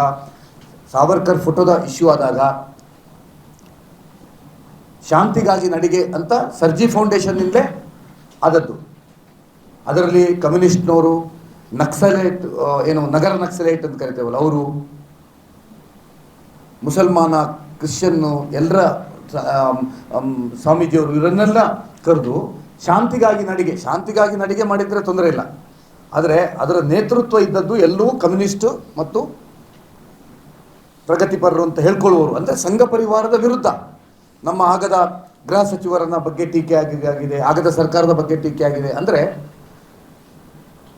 ಸಾವರ್ಕರ್ ಫೋಟೋದ ಇಶ್ಯೂ ಆದಾಗ, ಶಾಂತಿಗಾಗಿ ನಡಿಗೆ ಅಂತ ಸರ್ಜಿ ಫೌಂಡೇಶನ್ನಿಂದಲೇ ಆದದ್ದು. ಅದರಲ್ಲಿ ಕಮ್ಯುನಿಸ್ಟ್ನವರು ನಕ್ಸಲೇಟ್ ಏನು ನಗರ ನಕ್ಸಲೇಟ್ ಅಂತ ಕರಿತೇವಲ್ಲ, ಅವರು ಮುಸಲ್ಮಾನ ಕ್ರಿಶ್ಚಿಯನ್ನು ಎಲ್ಲರ ಸ್ವಾಮೀಜಿಯವರು ಇವರನ್ನೆಲ್ಲ ಕರೆದು ಶಾಂತಿಗಾಗಿ ನಡಿಗೆ ಶಾಂತಿಗಾಗಿ ನಡಿಗೆ ಮಾಡಿದರೆ ತೊಂದರೆ ಇಲ್ಲ. ಆದರೆ ಅದರ ನೇತೃತ್ವ ಇದ್ದದ್ದು ಎಲ್ಲವೂ ಕಮ್ಯುನಿಸ್ಟು ಮತ್ತು ಪ್ರಗತಿಪರರು ಅಂತ ಹೇಳ್ಕೊಳ್ಳುವವರು. ಅಂದರೆ ಸಂಘ ಪರಿವಾರದ ವಿರುದ್ಧ. ನಮ್ಮ ಆಗದ ಗೃಹ ಸಚಿವರನ್ನ ಬಗ್ಗೆ ಟೀಕೆ ಆಗಿದೆ ಆಗಿದೆ, ಆಗದ ಸರ್ಕಾರದ ಬಗ್ಗೆ ಟೀಕೆ ಆಗಿದೆ. ಅಂದರೆ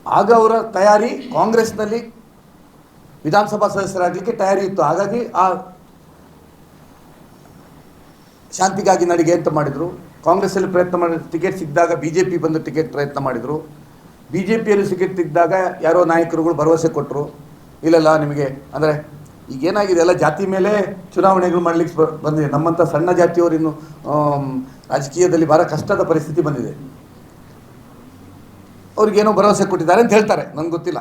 ಆಗ ಅವರ ತಯಾರಿ ಕಾಂಗ್ರೆಸ್ನಲ್ಲಿ ವಿಧಾನಸಭಾ ಸದಸ್ಯರಾಗಲಿಕ್ಕೆ ತಯಾರಿ ಇತ್ತು. ಹಾಗಾಗಿ ಆ ಶಾಂತಿಗಾಗಿ ನಡಿಗೆ ಅಂತ ಮಾಡಿದರು. ಕಾಂಗ್ರೆಸ್ಸಲ್ಲಿ ಪ್ರಯತ್ನ ಮಾಡಿ ಟಿಕೆಟ್ ಸಿಕ್ಕಿದಾಗ ಬಿ ಜೆ ಪಿ ಬಂದು ಟಿಕೆಟ್ ಪ್ರಯತ್ನ ಮಾಡಿದರು. ಬಿ ಜೆ ಪಿಯಲ್ಲಿ ಟಿಕೆಟ್ ಸಿಕ್ಕಿದಾಗ ಯಾರೋ ನಾಯಕರುಗಳು ಭರವಸೆ ಕೊಟ್ಟರು ಇಲ್ಲಲ್ಲ ನಿಮಗೆ, ಅಂದರೆ ಈಗ ಏನಾಗಿದೆ, ಎಲ್ಲ ಜಾತಿ ಮೇಲೆ ಚುನಾವಣೆಗಳು ಮಾಡ್ಲಿಕ್ಕೆ ಬಂದಿದೆ. ನಮ್ಮಂಥ ಸಣ್ಣ ಜಾತಿಯವರು ಇನ್ನು ರಾಜಕೀಯದಲ್ಲಿ ಭಾಳ ಕಷ್ಟದ ಪರಿಸ್ಥಿತಿ ಬಂದಿದೆ. ಅವ್ರಿಗೇನೋ ಭರವಸೆ ಕೊಟ್ಟಿದ್ದಾರೆ ಅಂತ ಹೇಳ್ತಾರೆ. ನನಗೆ ಗೊತ್ತಿಲ್ಲ.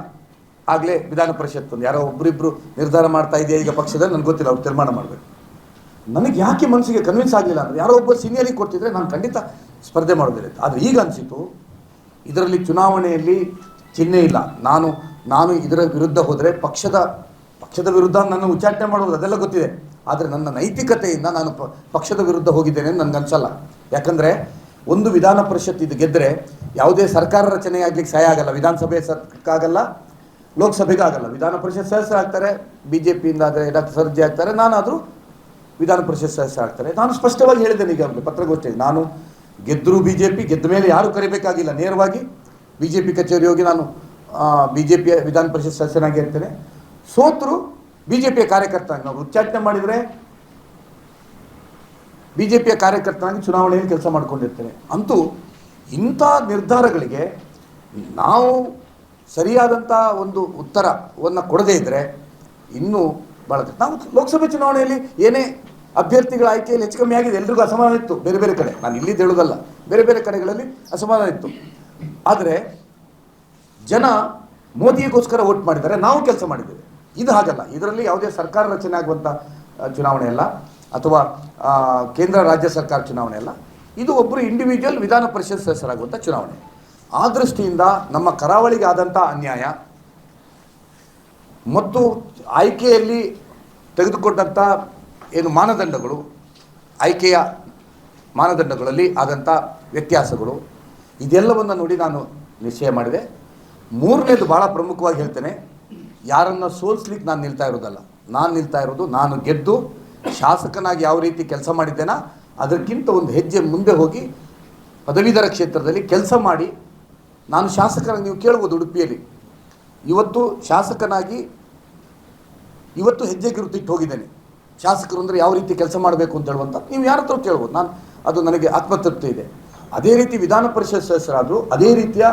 ಆಗಲೇ ವಿಧಾನ ಪರಿಷತ್ ಒಂದು. ಯಾರೋ ಒಬ್ಬರಿಬ್ಬರು ನಿರ್ಧಾರ ಮಾಡ್ತಾ ಇದೆಯಾ ಈಗ ಪಕ್ಷದಲ್ಲಿ? ನನಗೆ ಗೊತ್ತಿಲ್ಲ. ಅವ್ರು ತೀರ್ಮಾನ ಮಾಡಬೇಕು. ನನಗೆ ಯಾಕೆ ಮನಸ್ಸಿಗೆ ಕನ್ವಿನ್ಸ್ ಆಗಲಿಲ್ಲ ಅಂದರೆ ಯಾರೋ ಒಬ್ಬ ಸೀನಿಯರಿಗೆ ಕೊಡ್ತಿದ್ರೆ ನಾನು ಖಂಡಿತ ಸ್ಪರ್ಧೆ ಮಾಡೋದಿರುತ್ತೆ ಆದರೆ ಈಗ ಅನಿಸಿತು ಇದರಲ್ಲಿ ಚುನಾವಣೆಯಲ್ಲಿ ಚಿಹ್ನೆ ಇಲ್ಲ. ನಾನು ನಾನು ಇದರ ವಿರುದ್ಧ ಹೋದರೆ ಪಕ್ಷದ ಪಕ್ಷದ ವಿರುದ್ಧ ನನ್ನ ಉಚ್ಚಾಟನೆ ಮಾಡೋದು ಅದೆಲ್ಲ ಗೊತ್ತಿದೆ. ಆದರೆ ನನ್ನ ನೈತಿಕತೆಯಿಂದ ನಾನು ಪಕ್ಷದ ವಿರುದ್ಧ ಹೋಗಿದ್ದೇನೆ ನನಗೆ ಅನ್ಸಲ್ಲ. ಯಾಕಂದರೆ ಒಂದು ವಿಧಾನ ಪರಿಷತ್ ಇದು ಗೆದ್ದರೆ ಯಾವುದೇ ಸರ್ಕಾರ ರಚನೆ ಆಗಲಿಕ್ಕೆ ಸಹಾಯ ಆಗಲ್ಲ. ವಿಧಾನಸಭೆ ಸರ್ಕಾಗಲ್ಲ ಲೋಕಸಭೆಗಾಗಲ್ಲ ವಿಧಾನ ಪರಿಷತ್ ಸದಸ್ಯರಾಗ್ತಾರೆ ಬಿ ಜೆ ಪಿಯಿಂದ ಆದರೆ ಡಾಕ್ಟರ್ ಸರ್ಜಿ ಆಗ್ತಾರೆ, ನಾನಾದರೂ ವಿಧಾನ ಪರಿಷತ್ ಸದಸ್ಯ ಆಗ್ತಾರೆ. ನಾನು ಸ್ಪಷ್ಟವಾಗಿ ಹೇಳಿದ್ದೇನೆ ಈಗ ಪತ್ರಗೋಷ್ಠಿಯಲ್ಲಿ. ನಾನು ಗೆದ್ದರು ಬಿ ಜೆ ಪಿ ಗೆದ್ದ ಮೇಲೆ ಯಾರೂ ಕರಿಬೇಕಾಗಿಲ್ಲ. ನೇರವಾಗಿ ಬಿ ಜೆ ಪಿ ಕಚೇರಿ ಹೋಗಿ ನಾನು ಬಿ ಜೆ ಪಿಯ ವಿಧಾನ ಪರಿಷತ್ ಸದಸ್ಯನಾಗಿ ಇರ್ತೇನೆ. ಸೋತರು ಬಿ ಜೆ ಪಿಯ ಕಾರ್ಯಕರ್ತನಾಗಿ ನಾವು ಉಚ್ಚಾಟನೆ ಮಾಡಿದರೆ ಬಿ ಜೆ ಪಿಯ ಕಾರ್ಯಕರ್ತನಾಗಿ ಚುನಾವಣೆಯಲ್ಲಿ ಕೆಲಸ ಮಾಡಿಕೊಂಡಿರ್ತೇನೆ. ಅಂತೂ ಇಂಥ ನಿರ್ಧಾರಗಳಿಗೆ ನಾವು ಸರಿಯಾದಂಥ ಒಂದು ಉತ್ತರವನ್ನು ಕೊಡದೇ ಇದ್ದರೆ ಇನ್ನೂ ಭಾಳ ನಾವು ಲೋಕಸಭೆ ಚುನಾವಣೆಯಲ್ಲಿ ಏನೇ ಅಭ್ಯರ್ಥಿಗಳ ಆಯ್ಕೆಯಲ್ಲಿ ಹೆಚ್ಚು ಕಮ್ಮಿ ಆಗಿದೆ. ಎಲ್ರಿಗೂ ಅಸಮಾಧಾನ ಇತ್ತು. ಬೇರೆ ಬೇರೆ ಕಡೆ. ನಾನು ಇಲ್ಲಿ ಹೇಳೋದಲ್ಲ ಬೇರೆ ಬೇರೆ ಕಡೆಗಳಲ್ಲಿ ಅಸಮಾಧಾನ ಇತ್ತು. ಆದರೆ ಜನ ಮೋದಿಗೋಸ್ಕರ ವೋಟ್ ಮಾಡಿದ್ದಾರೆ. ನಾವು ಕೆಲಸ ಮಾಡಿದ್ದೇವೆ. ಇದು ಹಾಗಲ್ಲ. ಇದರಲ್ಲಿ ಯಾವುದೇ ಸರ್ಕಾರ ರಚನೆ ಆಗುವಂಥ ಚುನಾವಣೆ ಅಲ್ಲ. ಅಥವಾ ಕೇಂದ್ರ ರಾಜ್ಯ ಸರ್ಕಾರ ಚುನಾವಣೆ ಅಲ್ಲ. ಇದು ಒಬ್ಬರು ಇಂಡಿವಿಜುವಲ್ ವಿಧಾನ ಪರಿಷತ್ ಸದಸ್ಯರಾಗುವಂಥ ಚುನಾವಣೆ. ಆ ದೃಷ್ಟಿಯಿಂದ ನಮ್ಮ ಕರಾವಳಿಗೆ ಆದಂಥ ಅನ್ಯಾಯ ಮತ್ತು ಆಯ್ಕೆಯಲ್ಲಿ ತೆಗೆದುಕೊಂಡಂಥ ಏನು ಮಾನದಂಡಗಳು, ಆಯ್ಕೆಯ ಮಾನದಂಡಗಳಲ್ಲಿ ಆದಂಥ ವ್ಯತ್ಯಾಸಗಳು, ಇದೆಲ್ಲವನ್ನು ನೋಡಿ ನಾನು ನಿಶ್ಚಯ ಮಾಡಿದೆ. ಮೂರನೇದು ಭಾಳ ಪ್ರಮುಖವಾಗಿ ಹೇಳ್ತೇನೆ, ಯಾರನ್ನು ಸೋಲಿಸ್ಲಿಕ್ಕೆ ನಾನು ನಿಲ್ತಾ ಇರೋದಲ್ಲ. ನಾನು ನಿಲ್ತಾ ಇರೋದು, ನಾನು ಗೆದ್ದು ಶಾಸಕನಾಗಿ ಯಾವ ರೀತಿ ಕೆಲಸ ಮಾಡಿದ್ದೇನೋ, ಅದಕ್ಕಿಂತ ಒಂದು ಹೆಜ್ಜೆ ಮುಂದೆ ಹೋಗಿ ಪದವೀಧರ ಕ್ಷೇತ್ರದಲ್ಲಿ ಕೆಲಸ ಮಾಡಿ, ನಾನು ಶಾಸಕನಾಗಿ ನೀವು ಕೇಳ್ಬೋದು ಉಡುಪಿಯಲ್ಲಿ. ಇವತ್ತು ಶಾಸಕನಾಗಿ, ಇವತ್ತು ಹೆಜ್ಜೆ ಗುರುತಿಟ್ಟು ಹೋಗಿದ್ದೇನೆ. ಶಾಸಕರು ಅಂದರೆ ಯಾವ ರೀತಿ ಕೆಲಸ ಮಾಡಬೇಕು ಅಂತ ಹೇಳುವಂಥ ನೀವು ಯಾರ ಹತ್ರ ಕೇಳ್ಬೋದು? ನಾನು ಅದು ನನಗೆ ಆತ್ಮತೃಪ್ತಿ ಇದೆ. ಅದೇ ರೀತಿ ವಿಧಾನ ಪರಿಷತ್ ಸದಸ್ಯರಾದರು, ಅದೇ ರೀತಿಯ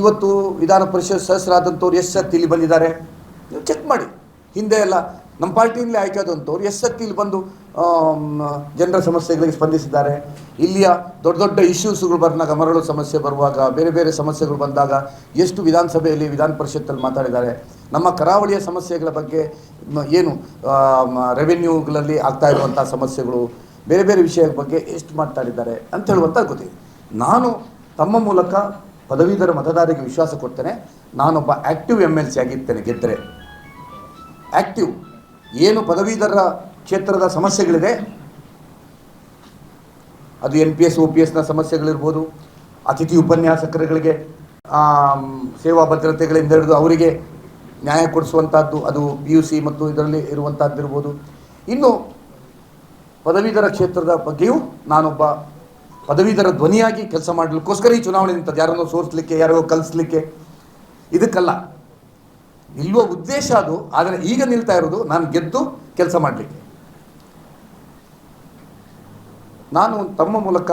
ಇವತ್ತು ವಿಧಾನ ಪರಿಷತ್ ಸದಸ್ಯರಾದಂಥವ್ರು ಎಸ್ ಸತಿ ಇಲ್ಲಿ ಬಂದಿದ್ದಾರೆ. ನೀವು ಚೆಕ್ ಮಾಡಿ. ಹಿಂದೆ ಎಲ್ಲ, ನಮ್ಮ ಪಾರ್ಟಿಯಲ್ಲಿ ಆಯ್ಕೆ ಆದಂಥವ್ರು ಎಸ್ ಸತಿ ಇಲ್ಲಿ ಬಂದು ಜನರ ಸಮಸ್ಯೆಗಳಿಗೆ ಸ್ಪಂದಿಸಿದ್ದಾರೆ. ಇಲ್ಲಿಯ ದೊಡ್ಡ ದೊಡ್ಡ ಇಶ್ಯೂಸ್ಗಳು ಬಂದಾಗ ಮರಳು ಸಮಸ್ಯೆ ಬರುವಾಗ, ಬೇರೆ ಬೇರೆ ಸಮಸ್ಯೆಗಳು ಬಂದಾಗ ಎಷ್ಟು ವಿಧಾನಸಭೆಯಲ್ಲಿ, ವಿಧಾನ ಪರಿಷತ್ತಲ್ಲಿ ಮಾತಾಡಿದ್ದಾರೆ. ನಮ್ಮ ಕರಾವಳಿಯ ಸಮಸ್ಯೆಗಳ ಬಗ್ಗೆ ಏನು ರೆವೆನ್ಯೂಗಳಲ್ಲಿ ಆಗ್ತಾ ಇರುವಂಥ ಸಮಸ್ಯೆಗಳು, ಬೇರೆ ಬೇರೆ ವಿಷಯದ ಬಗ್ಗೆ ಎಷ್ಟು ಮಾತಾಡಿದ್ದಾರೆ ಅಂತ ಹೇಳುವಂಥ ಗೊತ್ತಿದೆ ನಾನು ತಮ್ಮ ಮೂಲಕ ಪದವೀಧರ ಮತದಾರರಿಗೆ ವಿಶ್ವಾಸ ಕೊಡ್ತೇನೆ. ನಾನೊಬ್ಬ ಆ್ಯಕ್ಟಿವ್ ಎಂ ಎಲ್ ಸಿ ಆಗಿರ್ತೇನೆ ಗೆದ್ದರೆ. ಆ್ಯಕ್ಟಿವ್ ಏನು ಪದವೀಧರ ಕ್ಷೇತ್ರದ ಸಮಸ್ಯೆಗಳಿದೆ? ಅದು N P S O P ಎಸ್ನ ಸಮಸ್ಯೆಗಳಿರ್ಬೋದು, ಅತಿಥಿ ಉಪನ್ಯಾಸಕರುಗಳಿಗೆ ಸೇವಾ ಭದ್ರತೆಗಳಿಂದ ಹಿಡಿದು ಅವರಿಗೆ ನ್ಯಾಯ ಕೊಡಿಸುವಂಥದ್ದು ಅದು ಪಿ ಯು ಸಿ ಮತ್ತು ಇದರಲ್ಲಿ ಇರುವಂಥದ್ದಿರ್ಬೋದು ಇನ್ನು ಪದವೀಧರ ಕ್ಷೇತ್ರದ ಬಗ್ಗೆಯೂ ನಾನೊಬ್ಬ ಪದವೀಧರ ಧ್ವನಿಯಾಗಿ ಕೆಲಸ ಮಾಡಲಿಕ್ಕೋಸ್ಕರ ಈ ಚುನಾವಣೆ ನಿಂತದ್ದು. ಯಾರನ್ನೋ ಸೋರಿಸ್ಲಿಕ್ಕೆ ಯಾರಿಗೋ ಕಲಿಸ್ಲಿಕ್ಕೆ ಇದಕ್ಕಲ್ಲ. ನಿಲ್ಲುವ ಉದ್ದೇಶ ಅದು, ಆದರೆ ಈಗ ನಿಲ್ತಾ ಇರೋದು ನಾನು ಗೆದ್ದು ಕೆಲಸ ಮಾಡಲಿಕ್ಕೆ. ನಾನು ತಮ್ಮ ಮೂಲಕ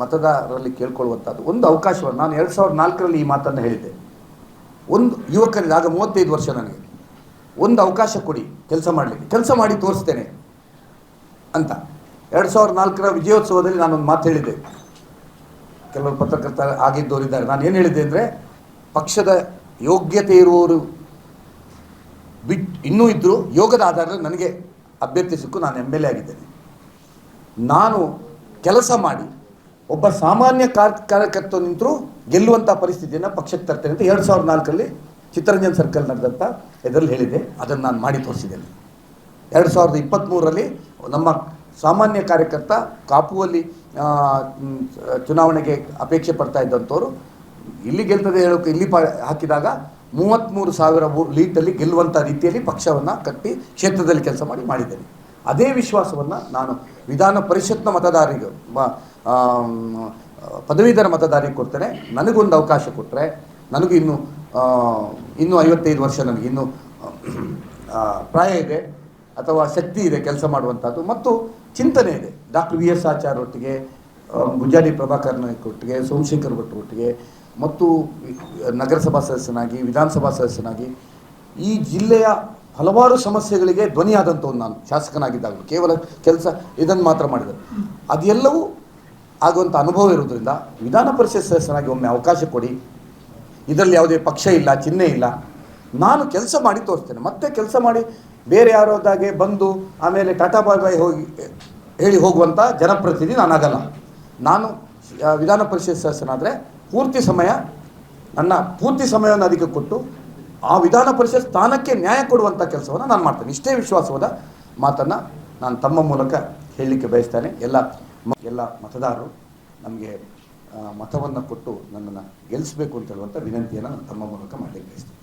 ಮತದಾರರಲ್ಲಿ ಕೇಳ್ಕೊಳ್ಳುವಂಥದ್ದು ಒಂದು ಅವಕಾಶವನ್ನು ನಾನು ಎರಡು ಸಾವಿರದ ನಾಲ್ಕರಲ್ಲಿ ಈ ಮಾತನ್ನು ಹೇಳಿದ್ದೆ. ಒಂದು ಯುವಕನಿಗೆ, ಆಗ ಮೂವತ್ತೈದು ವರ್ಷ ನನಗೆ. ಒಂದು ಅವಕಾಶ ಕೊಡಿ, ಕೆಲಸ ಮಾಡಲಿಕ್ಕೆ. ಕೆಲಸ ಮಾಡಿ ತೋರಿಸ್ತೇನೆ ಅಂತ. ಎರಡು ಸಾವಿರದ ನಾಲ್ಕರ ವಿಜಯೋತ್ಸವದಲ್ಲಿ ನಾನೊಂದು ಮಾತು ಹೇಳಿದ್ದೆ. ಕೆಲವರು ಪತ್ರಕರ್ತ ಆಗಿದ್ದವರು ಇದ್ದಾರೆ. ನಾನು ಏನು ಹೇಳಿದ್ದೆ ಅಂದರೆ, ಪಕ್ಷದ ಯೋಗ್ಯತೆ ಇರುವವರು ಬಿಟ್, ಇನ್ನೂ ಇದ್ದರೂ ಯೋಗದ ಆಧಾರದಲ್ಲಿ ನನಗೆ ಅಭ್ಯರ್ಥಿಸಕ್ಕೂ ನಾನು ಎಂ ಎಲ್ ಎ ಆಗಿದ್ದೇನೆ. ನಾನು ಕೆಲಸ ಮಾಡಿ ಒಬ್ಬ ಸಾಮಾನ್ಯ ಕಾರ್ ಕಾರ್ಯಕರ್ತ ನಿಂತರೂ ಗೆಲ್ಲುವಂಥ ಪರಿಸ್ಥಿತಿಯನ್ನು ಪಕ್ಷಕ್ಕೆ ತರ್ತೇನೆ ಅಂತ ಎರಡು ಸಾವಿರದ ನಾಲ್ಕರಲ್ಲಿ ಚಿತ್ತರಂಜನ್ ಸರ್ಕಲ್ ನಡೆದಂಥ ಇದರಲ್ಲಿ ಹೇಳಿದೆ ಅದನ್ನು ನಾನು ಮಾಡಿ ತೋರಿಸಿದ್ದೇನೆ. ಎರಡು ಸಾವಿರದ ಇಪ್ಪತ್ತ್ಮೂರರಲ್ಲಿ ನಮ್ಮ ಸಾಮಾನ್ಯ ಕಾರ್ಯಕರ್ತ ಕಾಪುವಲ್ಲಿ ಚುನಾವಣೆಗೆ ಅಪೇಕ್ಷೆ ಪಡ್ತಾ ಇದ್ದಂಥವ್ರು ಇಲ್ಲಿ ಗೆಲ್ತದೆ ಹೇಳೋಕೆ ಇಲ್ಲಿ ಪಾ ಹಾಕಿದಾಗ ಮೂವತ್ತ್ಮೂರು ಸಾವಿರ ಲೀಟಲ್ಲಿ ಗೆಲ್ಲುವಂಥ ರೀತಿಯಲ್ಲಿ ಪಕ್ಷವನ್ನು ಕಟ್ಟಿ ಕ್ಷೇತ್ರದಲ್ಲಿ ಕೆಲಸ ಮಾಡಿ ಮಾಡಿದ್ದೇನೆ. ಅದೇ ವಿಶ್ವಾಸವನ್ನು ನಾನು ವಿಧಾನ ಪರಿಷತ್ನ ಮತದಾರರಿಗೆ ಪದವೀಧರ ಮತದಾರಿಗೆ ಕೊಡ್ತೇನೆ. ನನಗೊಂದು ಅವಕಾಶ ಕೊಟ್ಟರೆ ನನಗೂ ಇನ್ನು ಇನ್ನೂ ಐವತ್ತೈದು ವರ್ಷ ನನಗೆ ಇನ್ನೂ ಪ್ರಾಯ ಇದೆ ಅಥವಾ ಶಕ್ತಿ ಇದೆ ಕೆಲಸ ಮಾಡುವಂಥದ್ದು. ಮತ್ತು ಚಿಂತನೆ ಇದೆ. ಡಾಕ್ಟರ್ ವಿ ಎಸ್ ಆಚಾರ್ ಒಟ್ಟಿಗೆ ಆ, ಗುಜ್ಜಾಡಿ ಪ್ರಭಾಕರ್ ಒಟ್ಟಿಗೆ ಸೋಮಶೇಖರ್ ಭಟ್ ಒಟ್ಟಿಗೆ ಮತ್ತು ನಗರಸಭಾ ಸದಸ್ಯನಾಗಿ ವಿಧಾನಸಭಾ ಸದಸ್ಯನಾಗಿ ಈ ಜಿಲ್ಲೆಯ ಹಲವಾರು ಸಮಸ್ಯೆಗಳಿಗೆ ಧ್ವನಿಯಾದಂಥವ್ನು ನಾನು. ಶಾಸಕನಾಗಿದ್ದಾಗಲೂ ಕೇವಲ ಕೆಲಸ ಇದನ್ನು ಮಾತ್ರ ಮಾಡಿದೆ. ಅದೆಲ್ಲವೂ ಆಗುವಂಥ ಅನುಭವ ಇರೋದ್ರಿಂದ ವಿಧಾನ ಪರಿಷತ್ ಸದಸ್ಯನಾಗಿ ಒಮ್ಮೆ ಅವಕಾಶ ಕೊಡಿ. ಇದರಲ್ಲಿ ಯಾವುದೇ ಪಕ್ಷ ಇಲ್ಲ, ಚಿಹ್ನೆ ಇಲ್ಲ. ನಾನು ಕೆಲಸ ಮಾಡಿ ತೋರಿಸ್ತೇನೆ. ಮತ್ತೆ ಕೆಲಸ ಮಾಡಿ ಬೇರೆ ಯಾರೋದಾಗೆ ಬಂದು ಆಮೇಲೆ ಟಾಟಾ ಬಾಯ್ ಬಾಯ್ ಹೋಗಿ ಹೇಳಿ ಹೋಗುವಂಥ ಜನಪ್ರತಿನಿಧಿ ನಾನಾಗಲ್ಲ. ನಾನು ವಿಧಾನ ಪರಿಷತ್ ಸದಸ್ಯನಾದರೆ ಪೂರ್ತಿ ಸಮಯ, ನನ್ನ ಪೂರ್ತಿ ಸಮಯವನ್ನು ಅದಕ್ಕೆ ಕೊಟ್ಟು ಆ ವಿಧಾನ ಪರಿಷತ್ ಸ್ಥಾನಕ್ಕೆ ನ್ಯಾಯ ಕೊಡುವಂಥ ಕೆಲಸವನ್ನು ನಾನು ಮಾಡ್ತೇನೆ. ಇಷ್ಟೇ ವಿಶ್ವಾಸವಾದ ಮಾತನ್ನು ನಾನು ತಮ್ಮ ಮೂಲಕ ಹೇಳಲಿಕ್ಕೆ ಬಯಸ್ತೇನೆ. ಎಲ್ಲ ಎಲ್ಲ ಮತದಾರರು ನಮಗೆ ಮತವನ್ನು ಕೊಟ್ಟು ನನ್ನನ್ನು ಗೆಲ್ಲಿಸಬೇಕು ಅಂತ ಹೇಳುವಂಥ ವಿನಂತಿಯನ್ನು ನಾನು ತಮ್ಮ ಮೂಲಕ ಮಾಡಲಿಕ್ಕೆ ಬಯಸ್ತೇನೆ.